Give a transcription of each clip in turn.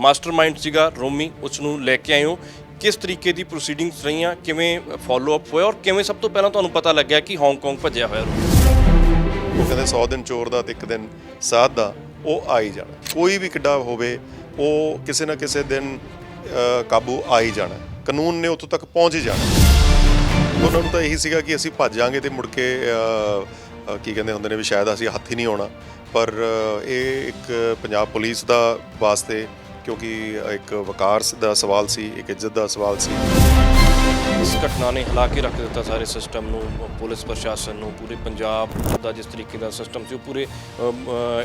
Mastermind ਸੀਗਾ ਰੋਮੀ ਉਸ ਨੂੰ ਲੈ ਕੇ ਆਏ ਹੋ। ਕਿਸ ਤਰੀਕੇ ਦੀ ਪ੍ਰੋਸੀਡਿੰਗਸ ਰਹੀਆਂ ਕਿਵੇਂ ਫਾਲੋ ਅਪ ਹੋਇਆ ਔਰ ਕਿਵੇਂ ਸਭ ਤੋਂ ਪਹਿਲਾਂ ਤੁਹਾਨੂੰ ਪਤਾ ਲੱਗਿਆ ਕਿ ਹਾਂਗਕਾਂਗ ਭੱਜਿਆ ਹੋਇਆ ਰੋਮੀ? ਉਹ ਕਹਿੰਦੇ 100 ਦਿਨ ਚੋਰ ਦਾ ਤੇ ਇੱਕ ਦਿਨ ਸਾਧ ਦਾ ਉਹ ਆ ਹੀ ਜਾਣਾ। ਕੋਈ ਵੀ ਕਿੱਡਾ ਹੋਵੇ ਉਹ ਕਿਸੇ ਨਾ ਕਿਸੇ ਦਿਨ ਅ, ਕਾਬੂ ਆ ਹੀ ਜਾਣਾ। ਕਾਨੂੰਨ ਨੇ ਉੱਥੋਂ ਤੱਕ ਪਹੁੰਚ ਹੀ ਜਾਣਾ। ਉਹਨਾਂ ਨੂੰ ਤਾਂ ਇਹੀ ਸੀਗਾ ਕਿ ਅਸੀਂ ਭੱਜ ਜਾਾਂਗੇ ਤੇ ਮੁੜ ਕੇ ਅ, ਅ, ਕੀ ਕਹਿੰਦੇ ਹੁੰਦੇ ਨੇ ਵੀ ਸ਼ਾਇਦ ਅਸੀਂ ਹੱਥ ਹੀ ਨਹੀਂ ਆਉਣਾ। ਪਰ ਅ, ਇਹ ਇੱਕ ਪੰਜਾਬ ਪੁਲਿਸ ਦਾ ਵਾਸਤੇ ਕਿਉਂਕਿ ਇੱਕ ਵਕਾਰ ਦਾ ਸਵਾਲ ਸੀ ਇੱਕ ਇੱਜ਼ਤ ਦਾ ਸਵਾਲ ਸੀ। ਇਸ ਘਟਨਾ ਨੇ ਹਿਲਾ ਕੇ ਰੱਖ ਦਿੱਤਾ ਸਾਰੇ ਸਿਸਟਮ ਨੂੰ ਪੁਲਿਸ ਪ੍ਰਸ਼ਾਸਨ ਨੂੰ ਪੂਰੇ ਪੰਜਾਬ ਦਾ ਜਿਸ ਤਰੀਕੇ ਦਾ ਸਿਸਟਮ ਸੀ ਉਹ ਪੂਰੇ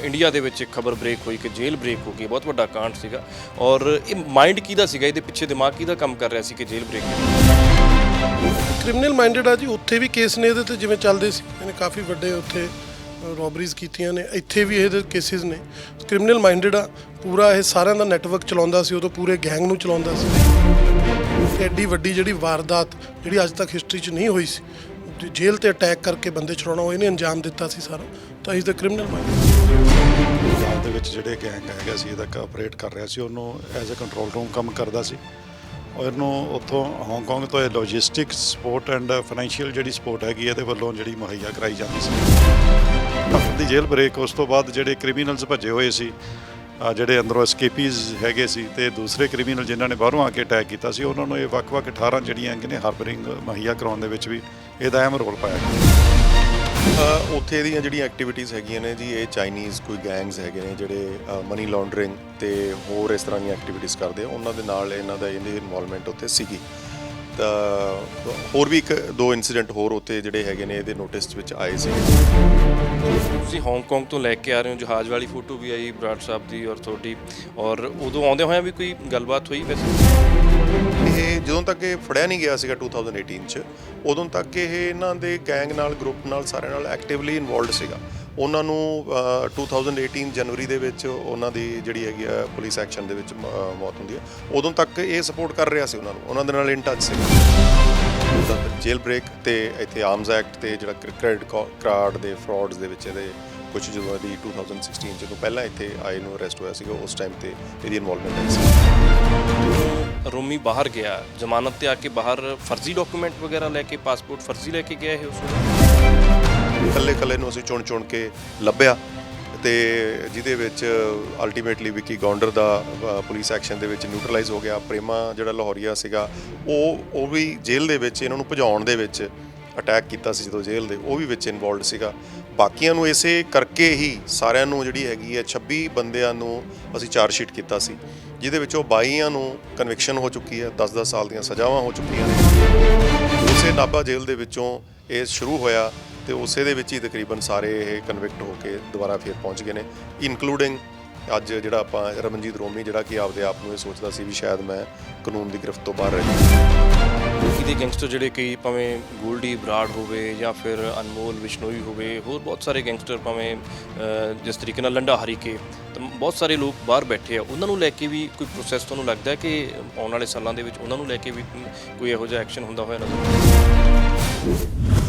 ਇੰਡੀਆ ਦੇ ਵਿੱਚ ਇੱਕ ਖਬਰ ਬ੍ਰੇਕ ਹੋਈ ਕਿ ਜੇਲ੍ਹ ਬ੍ਰੇਕ ਹੋ ਗਈ ਬਹੁਤ ਵੱਡਾ ਕਾਂਡ ਸੀਗਾ। ਔਰ ਇਹ ਮਾਈਂਡ ਕਿਹਦਾ ਸੀਗਾ? ਇਹਦੇ ਪਿੱਛੇ ਦਿਮਾਗ ਕਿਹਦਾ ਕੰਮ ਕਰ ਰਿਹਾ ਸੀ ਕਿ ਜੇਲ੍ਹ ਬ੍ਰੇਕ ਕ੍ਰਿਮੀਨਲ ਮਾਈਂਡਡ ਆ ਜੀ ਉੱਥੇ ਵੀ ਕੇਸ ਨੇ ਇਹਦੇ ਤੇ ਜਿਵੇਂ ਚੱਲਦੇ ਸੀ। ਇਹਨੇ ਕਾਫੀ ਵੱਡੇ ਉੱਥੇ ਰੋਬਰੀਜ਼ ਕੀਤੀਆਂ ਨੇ ਇੱਥੇ ਵੀ ਇਹਦੇ ਕੇਸਿਸ ਨੇ। ਕ੍ਰਿਮੀਨਲ ਮਾਈਂਡਡ ਆ ਪੂਰਾ ਇਹ ਸਾਰਿਆਂ ਦਾ ਨੈਟਵਰਕ ਚਲਾਉਂਦਾ ਸੀ, ਉਦੋਂ ਪੂਰੇ ਗੈਂਗ ਨੂੰ ਚਲਾਉਂਦਾ ਸੀ। ਐਡੀ ਵੱਡੀ ਜਿਹੜੀ ਵਾਰਦਾਤ, ਜਿਹੜੀ ਅੱਜ ਤੱਕ ਹਿਸਟਰੀ 'ਚ ਨਹੀਂ ਹੋਈ ਸੀ ਜੇਲ੍ਹ ਤੇ ਅਟੈਕ ਕਰਕੇ ਬੰਦੇ ਛੁਡਾਉਣਾ, ਉਹ ਇਹਨੇ ਅੰਜਾਮ ਦਿੱਤਾ ਸੀ ਸਾਰਾ। ਤਾਂ ਇਸ ਦਾ ਕ੍ਰਿਮੀਨਲ ਮਾਈਂਡ ਪੰਜਾਬ ਦੇ ਵਿੱਚ ਜਿਹੜੇ ਗੈਂਗ ਹੈਗਾ ਸੀ, ਇਹਦਾ ਆਪਰੇਟ ਕਰ ਰਿਹਾ ਸੀ, ਉਹਨੂੰ ਐਜ਼ ਅ ਕੰਟਰੋਲ ਰੂਮ ਕੰਮ ਕਰਦਾ ਸੀ। ਔਰ ਇਹਨੂੰ ਉੱਥੋਂ ਹਾਂਗਕਾਂਗ ਤੋਂ ਇਹ ਲੌਜਿਸਟਿਕ ਸਪੋਰਟ ਐਂਡ ਫਾਈਨੈਂਸ਼ੀਅਲ ਜਿਹੜੀ ਸਪੋਰਟ ਹੈਗੀ, ਇਹਦੇ ਵੱਲੋਂ ਜਿਹੜੀ ਮੁਹੱਈਆ ਕਰਾਈ ਜਾਂਦੀ ਸੀ। ਦੀ ਜੇਲ੍ਹ ਬ੍ਰੇਕ ਉਸ ਤੋਂ ਬਾਅਦ ਜਿਹੜੇ ਕ੍ਰਿਮੀਨਲਸ ਭੱਜੇ ਹੋਏ ਸੀ ਆ ਜਿਹੜੇ ਅੰਦਰੋਂ ਐਸਕੇਪੀਜ਼ ਹੈਗੇ ਸੀ ਤੇ ਦੂਸਰੇ ਕ੍ਰਿਮੀਨਲ ਜਿਨ੍ਹਾਂ ਨੇ ਬਾਹਰੋਂ ਆ ਕੇ ਅਟੈਕ ਕੀਤਾ ਸੀ ਉਹਨਾਂ ਨੂੰ ਇਹ ਵੱਖ-ਵੱਖ 18 ਜਿਹੜੀਆਂ ਹੈਗੀਆਂ ਨੇ ਹਾਰਬਰਿੰਗ ਮੁਹੱਈਆ ਕਰਾਉਣ ਦੇ ਵਿੱਚ ਵੀ ਇਹਦਾ ਅਹਿਮ ਰੋਲ ਪਾਇਆ ਗਿਆ। ਅ, ਉੱਥੇ ਦੀਆਂ ਜਿਹੜੀਆਂ ਐਕਟੀਵਿਟੀਜ਼ ਹੈਗੀਆਂ ਨੇ ਜੀ ਇਹ ਚਾਈਨੀਜ਼ ਕੋਈ ਗੈਂਗਸ ਹੈਗੇ ਨੇ ਜਿਹੜੇ ਮਨੀ ਲਾਂਡਰਿੰਗ ਤੇ ਹੋਰ ਇਸ ਤਰ੍ਹਾਂ ਦੀਆਂ ਐਕਟੀਵਿਟੀਜ਼ ਕਰਦੇ ਆ ਉਹਨਾਂ ਦੇ ਨਾਲ ਇਹਨਾਂ ਦਾ ਇਹਦੀ ਇਨਵੋਲਵਮੈਂਟ ਉੱਥੇ ਸੀਗੀ। ਤਾਂ ਹੋਰ ਵੀ ਇੱਕ ਦੋ ਇਨਸੀਡੈਂਟ ਹੋਰ ਉੱਥੇ ਜਿਹੜੇ ਹੈਗੇ ਨੇ ਇਹਦੇ ਨੋਟਿਸ ਵਿੱਚ ਆਏ ਸੀ। ਤੁਸੀਂ ਹਾਂਗਕਾਂਗ ਤੋਂ ਲੈ ਕੇ ਆ ਰਹੇ ਹੋ ਜਹਾਜ਼ ਵਾਲੀ ਫੋਟੋ ਵੀ ਆਈ ਬਰਾੜ ਸਾਹਿਬ ਦੀ ਔਰ ਤੁਹਾਡੀ। ਔਰ ਉਦੋਂ ਆਉਂਦੇ ਹੋਇਆਂ ਵੀ ਕੋਈ ਗੱਲਬਾਤ ਹੋਈ ਵੈਸੇ? ਇਹ ਜਦੋਂ ਤੱਕ ਇਹ ਫੜਿਆ ਨਹੀਂ ਗਿਆ ਸੀਗਾ 2018 ਚ ਉਦੋਂ ਤੱਕ ਇਹ ਇਹਨਾਂ ਦੇ ਗੈਂਗ ਨਾਲ ਗਰੁੱਪ ਨਾਲ ਸਾਰਿਆਂ ਨਾਲ ਐਕਟਿਵਲੀ ਇਨਵੋਲਡ ਸੀਗਾ। ਉਹਨਾਂ ਨੂੰ ਅ, 2018 ਜਨਵਰੀ ਦੇ ਵਿੱਚ ਉਹਨਾਂ ਦੀ ਜਿਹੜੀ ਹੈਗੀ ਆ ਪੁਲਿਸ ਐਕਸ਼ਨ ਦੇ ਵਿੱਚ ਮੌਤ ਹੁੰਦੀ ਹੈ ਉਦੋਂ ਤੱਕ ਇਹ ਸਪੋਰਟ ਕਰ ਰਿਹਾ ਸੀ ਉਹਨਾਂ ਨੂੰ। ਉਹਨਾਂ ਦੇ ਨਾਲ ਇਨ ਟੱਚ ਸੀ। ਜੇਲ ਬ੍ਰੇਕ ਤੇ ਇੱਥੇ ਆਰਮਸ ਐਕਟ ਤੇ ਜਿਹੜਾ ਕ੍ਰੈਡਿਟ ਕਾਰਡ ਦੇ ਫਰਾਡਸ ਦੇ ਵਿੱਚ ਇਹਦੇ ਕੁਝ ਜਦੋਂ ਦੀ 2016 ਜਦੋਂ ਪਹਿਲਾਂ ਇੱਥੇ ਆਏ ਨੂੰ ਅਰੈਸਟ ਹੋਇਆ ਸੀਗਾ ਉਸ ਟਾਈਮ ਤੇ ਇਹਦੀ ਇਨਵੋਲਵਮੈਂਟ ਆਈ ਸੀ। ਜਦੋਂ ਰੋਮੀ ਬਾਹਰ ਗਿਆ ਜ਼ਮਾਨਤ ਤੇ ਆ ਕੇ ਬਾਹਰ ਫਰਜ਼ੀ ਡਾਕੂਮੈਂਟ ਵਗੈਰਾ ਲੈ ਕੇ ਪਾਸਪੋਰਟ ਫਰਜ਼ੀ ਲੈ ਕੇ ਗਿਆ ਇਹ ਉਸ ਵੇਲੇ? ਇਕੱਲੇ ਇਕੱਲੇ ਨੂੰ ਅਸੀਂ ਚੁਣ ਚੁਣ ਕੇ ਲੱਭਿਆ ਤੇ ਜਿਹਦੇ ਵਿੱਚ ਅਲਟੀਮੇਟਲੀ ਵਿੱਕੀ ਗੌਂਡਰ ਦਾ ਪੁਲਿਸ ਐਕਸ਼ਨ ਦੇ ਵਿੱਚ ਨਿਊਟਰਲਾਈਜ਼ ਹੋ ਗਿਆ, ਪ੍ਰੇਮਾ ਜਿਹੜਾ ਲਾਹੌਰੀਆ ਸੀਗਾ, ਉਹ ਉਹ ਵੀ ਜੇਲ੍ਹ ਦੇ ਵਿੱਚ ਇਹਨਾਂ ਨੂੰ ਭਜਾਉਣ ਦੇ ਵਿੱਚ ਅਟੈਕ ਕੀਤਾ ਸੀ ਜਦੋਂ ਜੇਲ੍ਹ ਦੇ, ਉਹ ਵੀ ਵਿੱਚ ਇਨਵੋਲਡ ਸੀਗਾ। ਬਾਕੀਆਂ ਨੂੰ ਇਸੇ ਕਰਕੇ ਹੀ ਸਾਰਿਆਂ ਨੂੰ ਜਿਹੜੀ ਹੈਗੀ ਹੈ 26 ਬੰਦਿਆਂ ਨੂੰ ਅਸੀਂ ਚਾਰਜ ਸ਼ੀਟ ਕੀਤਾ ਸੀ, ਜਿਹਦੇ ਵਿੱਚੋਂ 22 ਨੂੰ ਕਨਵਿਕਸ਼ਨ ਹੋ ਚੁੱਕੀ ਹੈ 10-10 ਸਾਲ ਦੀਆਂ ਸਜ਼ਾਵਾਂ ਹੋ ਚੁੱਕੀਆਂ ਨੇ। ਉਸੇ ਨਾਭਾ ਜੇਲ੍ਹ ਦੇ ਵਿੱਚੋਂ ਇਹ ਸ਼ੁਰੂ ਹੋਇਆ ਤੇ ਉਸੇ ਦੇ ਵਿੱਚ ਹੀ ਤਕਰੀਬਨ ਸਾਰੇ ਇਹ ਕਨਵਿਕਟ ਹੋ ਕੇ ਦੁਬਾਰਾ ਫੇਰ ਪਹੁੰਚ ਗਏ ਨੇ ਇਨਕਲੂਡਿੰਗ ਅੱਜ ਜਿਹੜਾ ਆਪਾਂ ਰਮਨਜੀਤ ਰੋਮੀ, ਜਿਹੜਾ ਕਿ ਆਪਦੇ ਆਪ ਨੂੰ ਇਹ ਸੋਚਦਾ ਸੀ ਵੀ ਸ਼ਾਇਦ ਮੈਂ ਕਾਨੂੰਨ ਦੀ ਗ੍ਰਿਫਤ ਤੋਂ ਬਾਹਰ ਰਹਿ ਦੇ ਗੈਂਗਸਟਰ ਜਿਹੜੇ ਕਈ ਭਾਵੇਂ ਗੋਲਡੀ ਬਰਾੜ ਹੋਵੇ ਜਾਂ ਫਿਰ ਅਨਮੋਲ ਵਿਸ਼ਨੋਈ ਹੋਵੇ, ਹੋਰ ਬਹੁਤ ਸਾਰੇ ਗੈਂਗਸਟਰ ਭਾਵੇਂ ਜਿਸ ਤਰੀਕੇ ਨਾਲ ਲੰਡਾ ਹਰੀ ਕੇ ਬਹੁਤ ਸਾਰੇ ਲੋਕ ਬਾਹਰ ਬੈਠੇ ਆ। ਉਹਨਾਂ ਨੂੰ ਲੈ ਕੇ ਵੀ ਕੋਈ ਪ੍ਰੋਸੈਸ ਤੁਹਾਨੂੰ ਲੱਗਦਾ ਹੈ ਕਿ ਆਉਣ ਵਾਲੇ ਸਾਲਾਂ ਦੇ ਵਿੱਚ ਉਹਨਾਂ ਨੂੰ ਲੈ ਕੇ ਵੀ ਕੋਈ ਇਹੋ ਜਿਹਾ ਐਕਸ਼ਨ ਹੁੰਦਾ ਹੋਇਆ ਨਜ਼ਰ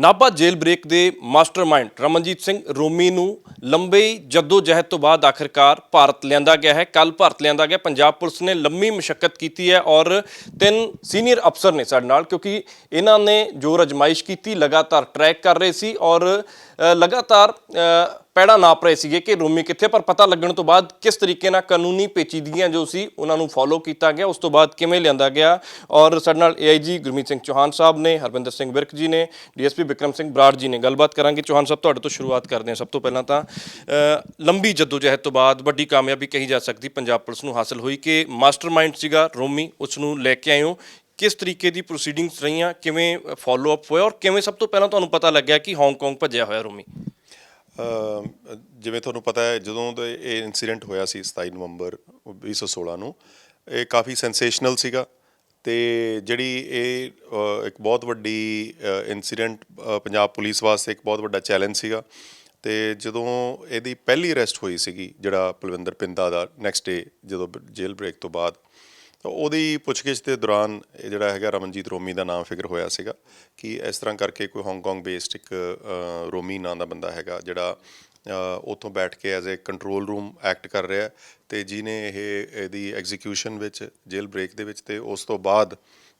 ਨਾਭਾ ਜੇਲ੍ਹ ਬ੍ਰੇਕ ਦੇ ਮਾਸਟਰਮਾਈਂਡ ਰਮਨਜੀਤ ਸਿੰਘ ਰੋਮੀ ਨੂੰ ਲੰਬੇ ਜੱਦੋ ਜਹਿਦ ਤੋਂ ਬਾਅਦ ਆਖਿਰਕਾਰ ਭਾਰਤ ਲਿਆਂਦਾ ਗਿਆ ਹੈ। ਕੱਲ ਭਾਰਤ ਲਿਆਂਦਾ ਗਿਆ। ਪੰਜਾਬ ਪੁਲਿਸ ਨੇ ਲੰਮੀ ਮੁਸ਼ਕਲ ਕੀਤੀ ਹੈ ਔਰ ਤਿੰਨ ਸੀਨੀਅਰ ਅਫਸਰ ਨੇ ਸਾਡੇ ਨਾਲ ਕਿਉਂਕਿ ਇਹਨਾਂ ਨੇ ਜੋ ਰਜਮਾਇਸ਼ ਕੀਤੀ, ਲਗਾਤਾਰ ਟਰੈਕ ਕਰ ਰਹੇ ਸੀ ਔਰ ਲਗਾਤਾਰ ਪੈੜਾ ਨਾਪ ਰਹੇ ਸੀਗੇ ਕਿ ਰੋਮੀ ਕਿੱਥੇ ਪਰ ਪਤਾ ਲੱਗਣ ਤੋਂ ਬਾਅਦ ਕਿਸ ਤਰੀਕੇ ਨਾਲ ਕਾਨੂੰਨੀ ਪੇਚੀਦਗੀਆਂ ਜੋ ਸੀ ਉਹਨਾਂ ਨੂੰ ਫੋਲੋ ਕੀਤਾ ਗਿਆ। ਉਸ ਤੋਂ ਬਾਅਦ ਕਿਵੇਂ ਲਿਆਂਦਾ ਗਿਆ? ਔਰ ਸਾਡੇ ਨਾਲ ਏਆਈਜੀ ਗੁਰਮੀਤ ਸਿੰਘ ਚੌਹਾਨ ਸਾਹਿਬ ਨੇ ਹਰਵਿੰਦਰ ਸਿੰਘ ਵਿਰਕ ਜੀ ਨੇ ਡੀਐਸਪੀ ਵਿਕਰਮ ਸਿੰਘ ਬਰਾੜ ਜੀ ਨੇ ਗੱਲਬਾਤ ਕਰਾਂਗੇ। ਚੌਹਾਨ ਸਾਹਿਬ ਤੁਹਾਡੇ ਤੋਂ ਸ਼ੁਰੂਆਤ ਕਰਦੇ ਹਾਂ ਸਭ ਤੋਂ ਪਹਿਲਾਂ ਤਾਂ। ਅ, ਲੰਬੀ ਜਦੋਜਹਿਦ ਤੋਂ ਬਾਅਦ ਵੱਡੀ ਕਾਮਯਾਬੀ ਕਹੀ ਜਾ ਸਕਦੀ ਪੰਜਾਬ ਪੁਲਿਸ ਨੂੰ ਹਾਸਲ ਹੋਈ ਕਿ ਮਾਸਟਰਮਾਈਂਡ ਸੀਗਾ ਰੋਮੀ ਉਸ ਨੂੰ ਲੈ ਕੇ ਆਏ ਹੋ ਕਿਸ ਤਰੀਕੇ ਦੀ ਪ੍ਰੋਸੀਡਿੰਗਸ ਰਹੀਆਂ ਕਿਵੇਂ ਫਾਲੋ ਅਪ ਹੋਇਆ ਔਰ ਕਿਵੇਂ ਸਭ ਤੋਂ ਪਹਿਲਾਂ ਤੁਹਾਨੂੰ ਪਤਾ ਲੱਗਿਆ ਕਿ ਹਾਂਗਕਾਂਗ ਭੱਜਿਆ ਹੋਇਆ ਰੋਮੀ? ਜਿਵੇਂ ਤੁਹਾਨੂੰ ਪਤਾ ਹੈ, ਜਦੋਂ ਦਾ ਇਹ ਇਨਸੀਡੈਂਟ ਹੋਇਆ ਸੀ 27 ਨਵੰਬਰ 2016 ਨੂੰ, ਇਹ ਕਾਫੀ ਸੈਂਸੇਸ਼ਨਲ ਸੀਗਾ ਤੇ ਜਿਹੜੀ ਇਹ ਇੱਕ ਬਹੁਤ ਵੱਡੀ ਇਨਸੀਡੈਂਟ ਪੰਜਾਬ ਪੁਲਿਸ ਵਾਸਤੇ ਇੱਕ ਬਹੁਤ ਵੱਡਾ ਚੈਲੰਜ ਸੀਗਾ ਤੇ ਜਦੋਂ ਇਹਦੀ ਪਹਿਲੀ ਅਰੈਸਟ ਹੋਈ ਸੀਗੀ ਜਿਹੜਾ ਪਲਵਿੰਦਰ ਪਿੰਦਾ ਦਾ ਨੈਕਸਟ ਡੇ ਜਦੋਂ ਜੇਲ੍ਹ ਬ੍ਰੇਕ ਤੋਂ ਬਾਅਦ ਤਾਂ ਉਹਦੀ ਪੁੱਛਗਿੱਛ ਦੇ ਦੌਰਾਨ ਇਹ ਜਿਹੜਾ ਹੈਗਾ ਰਮਨਜੀਤ ਰੋਮੀ ਦਾ ਨਾਮ ਫਿਕਰ ਹੋਇਆ ਸੀਗਾ ਕਿ ਇਸ ਤਰ੍ਹਾਂ ਕਰਕੇ ਕੋਈ ਹਾਂਗਕਾਂਗ ਬੇਸਡ ਇੱਕ ਰੋਮੀ ਨਾਂ ਦਾ ਬੰਦਾ ਹੈਗਾ ਜਿਹੜਾ ਉੱਥੋਂ ਬੈਠ ਕੇ as a control room act ਕਰ ਰਿਹਾ ਹੈ ਤੇ ਜਿਨੇ ਇਹ, ਇਹਦੀ ਐਗਜ਼ੀਕਿਊਸ਼ਨ ਵਿੱਚ ਜੇਲ ਬ੍ਰੇਕ ਦੇ ਵਿੱਚ ਤੇ ਉਸ ਤੋਂ ਬਾਅਦ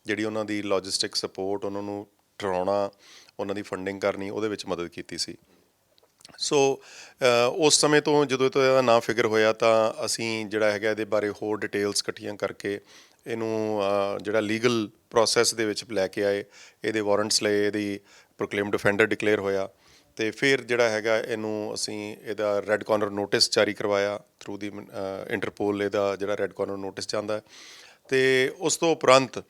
ਜਿਹੜੀ ਉਹਨਾਂ ਦੀ ਲੌਜਿਸਟਿਕ ਸਪੋਰਟ ਉਹਨਾਂ ਨੂੰ ਟਰਾਉਣਾ ਉਹਨਾਂ ਦੀ ਫੰਡਿੰਗ ਕਰਨੀ, ਉਹਦੇ ਵਿੱਚ ਮਦਦ ਕੀਤੀ ਸੀ। ਸੋ ਉਸ ਸਮੇਂ ਤੋਂ ਜਦੋਂ ਇਹ ਤੋਂ ਇਹਦਾ ਨਾਂ ਫਿਗਰ ਹੋਇਆ ਤਾਂ ਅਸੀਂ ਜਿਹੜਾ ਹੈਗਾ ਇਹਦੇ ਬਾਰੇ ਹੋਰ ਡਿਟੇਲਸ ਇਕੱਠੀਆਂ ਕਰਕੇ ਇਹਨੂੰ ਜਿਹੜਾ ਲੀਗਲ ਪ੍ਰੋਸੈਸ ਦੇ ਵਿੱਚ ਲੈ ਕੇ ਆਏ। ਇਹਦੇ ਵਾਰੰਟਸ ਲਏ, ਇਹਦੀ ਪ੍ਰੋਕਲੇਮ ਡਿਫੈਂਡਰ ਡਿਕਲੇਅਰ ਹੋਇਆ। ਤੇ ਫਿਰ ਜਿਹੜਾ ਹੈਗਾ ਇਹਨੂੰ ਅਸੀਂ ਇਹਦਾ ਰੈੱਡ ਕਾਰਨਰ ਨੋਟਿਸ ਜਾਰੀ ਕਰਵਾਇਆ ਥਰੂ ਦੀ ਇੰਟਰਪੋਲ ਇਹਦਾ ਜਿਹੜਾ ਰੈੱਡ ਕਾਰਨਰ ਨੋਟਿਸ ਜਾਂਦਾ। ਹੈ ਤੇ ਉਸ ਤੋਂ ਉਪਰੰਤ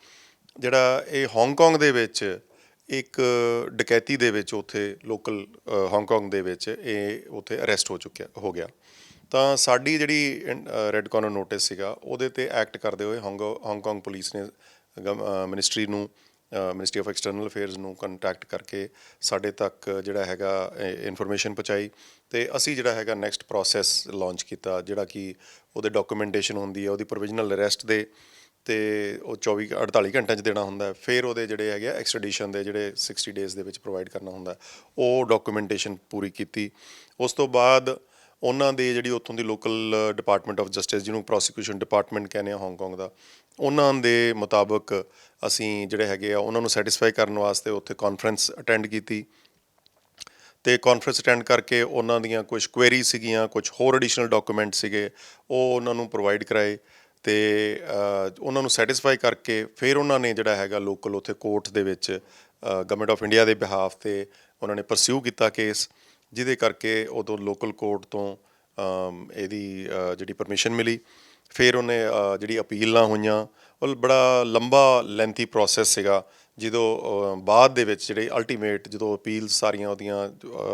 ਜਿਹੜਾ ਇਹ ਹਾਂਗਕਾਂਗ ਦੇ ਵਿੱਚ ਇੱਕ ਡਕੈਤੀ ਦੇ ਵਿੱਚ ਉੱਥੇ ਲੋਕਲ ਹਾਂਗਕਾਂਗ ਦੇ ਵਿੱਚ ਇਹ ਉੱਥੇ ਅਰੈਸਟ ਹੋ ਚੁੱਕਿਆ, ਹੋ ਗਿਆ। ਤਾਂ ਸਾਡੀ ਜਿਹੜੀ ਰੈੱਡ ਕਾਰਨਰ ਨੋਟਿਸ ਸੀਗਾ, ਉਹਦੇ ਤੇ ਐਕਟ ਕਰਦੇ ਹੋਏ ਹਾਂਗੋ ਹਾਂਗਕਾਂਗ ਪੁਲਿਸ ਨੇ ਮਿਨਿਸਟਰੀ ਨੂੰ ਮਿਨਿਸਟਰੀ ਆਫ ਐਕਸਟਰਨਲ ਅਫੇਅਰਸ ਨੂੰ ਕੰਟੈਕਟ ਕਰਕੇ ਸਾਡੇ ਤੱਕ ਜਿਹੜਾ ਹੈਗਾ ਇਨਫੋਰਮੇਸ਼ਨ ਪਹੁੰਚਾਈ ਤੇ ਅਸੀਂ ਜਿਹੜਾ ਹੈਗਾ ਨੈਕਸਟ ਪ੍ਰੋਸੈਸ ਲਾਂਚ ਕੀਤਾ, ਜਿਹੜਾ ਕਿ ਉਹਦੇ ਡਾਕੂਮੈਂਟੇਸ਼ਨ ਹੁੰਦੀ ਹੈ, ਉਹਦੀ ਪ੍ਰੋਵੀਜ਼ਨਲ ਅਰੈਸਟ ਦੇ ਤੇ ਉਹ 24 48 ਘੰਟਿਆਂ 'ਚ ਦੇਣਾ ਹੁੰਦਾ ਫਿਰ ਉਹਦੇ ਜਿਹੜੇ ਹੈਗੇ ਐਕਸਟ੍ਰੈਡੀਸ਼ਨ ਦੇ ਜਿਹੜੇ 60 ਡੇਜ਼ ਦੇ ਵਿੱਚ ਪ੍ਰੋਵਾਈਡ ਕਰਨਾ ਹੁੰਦਾ ਉਹ ਡਾਕੂਮੈਂਟੇਸ਼ਨ ਪੂਰੀ ਕੀਤੀ। ਉਸ ਤੋਂ ਬਾਅਦ ਉਹਨਾਂ ਦੇ ਜਿਹੜੀ ਉੱਥੋਂ ਦੀ ਲੋਕਲ ਡਿਪਾਰਟਮੈਂਟ ਆਫ ਜਸਟਿਸ ਜਿਹਨੂੰ ਪ੍ਰੋਸੀਕਿਊਸ਼ਨ ਡਿਪਾਰਟਮੈਂਟ ਕਹਿੰਦੇ ਆ ਹਾਂਗਕਾਂਗ ਦਾ, ਉਹਨਾਂ ਦੇ ਮੁਤਾਬਕ ਅਸੀਂ ਜਿਹੜੇ ਹੈਗੇ ਆ, ਉਹਨਾਂ ਨੂੰ ਸੈਟੀਸਫਾਈ ਕਰਨ ਵਾਸਤੇ ਉੱਥੇ ਕਾਨਫਰੰਸ ਅਟੈਂਡ ਕੀਤੀ। ਤੇ ਕਾਨਫਰੰਸ ਅਟੈਂਡ ਕਰਕੇ ਉਹਨਾਂ ਦੀਆਂ ਕੁਝ ਕੁਐਰੀ ਸੀਗੀਆਂ ਕੁਝ ਹੋਰ ਐਡੀਸ਼ਨਲ ਡਾਕੂਮੈਂਟ ਸੀਗੇ, ਉਹ ਉਹਨਾਂ ਨੂੰ ਪ੍ਰੋਵਾਈਡ ਕਰਾਏ। ਤੇ ਉਹਨਾਂ ਨੂੰ ਸੈਟੀਸਫਾਈ ਕਰਕੇ ਫਿਰ ਉਹਨਾਂ ਨੇ ਜਿਹੜਾ ਹੈਗਾ ਲੋਕਲ ਉੱਥੇ ਕੋਰਟ ਦੇ ਵਿੱਚ ਗਵਰਨਮੈਂਟ ਆਫ ਇੰਡੀਆ ਦੇ ਬਿਹਾਫ ਤੇ ਉਹਨਾਂ ਨੇ ਪਰਸਿਊ ਕੀਤਾ ਕੇਸ ਜਿਹਦੇ ਕਰਕੇ ਉਦੋਂ ਲੋਕਲ ਕੋਰਟ ਤੋਂ ਇਹਦੀ ਜਿਹੜੀ ਪਰਮਿਸ਼ਨ ਮਿਲੀ। ਫਿਰ ਉਹਨੇ ਅ, ਜਿਹੜੀ ਅਪੀਲਾਂ ਹੋਈਆਂ ਉਹ ਬੜਾ ਲੰਬਾ ਲੈਂਥੀ ਪ੍ਰੋਸੈਸ ਸੀਗਾ ਜਦੋਂ ਬਾਅਦ ਦੇ ਵਿੱਚ ਜਿਹੜੇ ਅਲਟੀਮੇਟ ਜਦੋਂ ਅਪੀਲ ਸਾਰੀਆਂ ਉਹਦੀਆਂ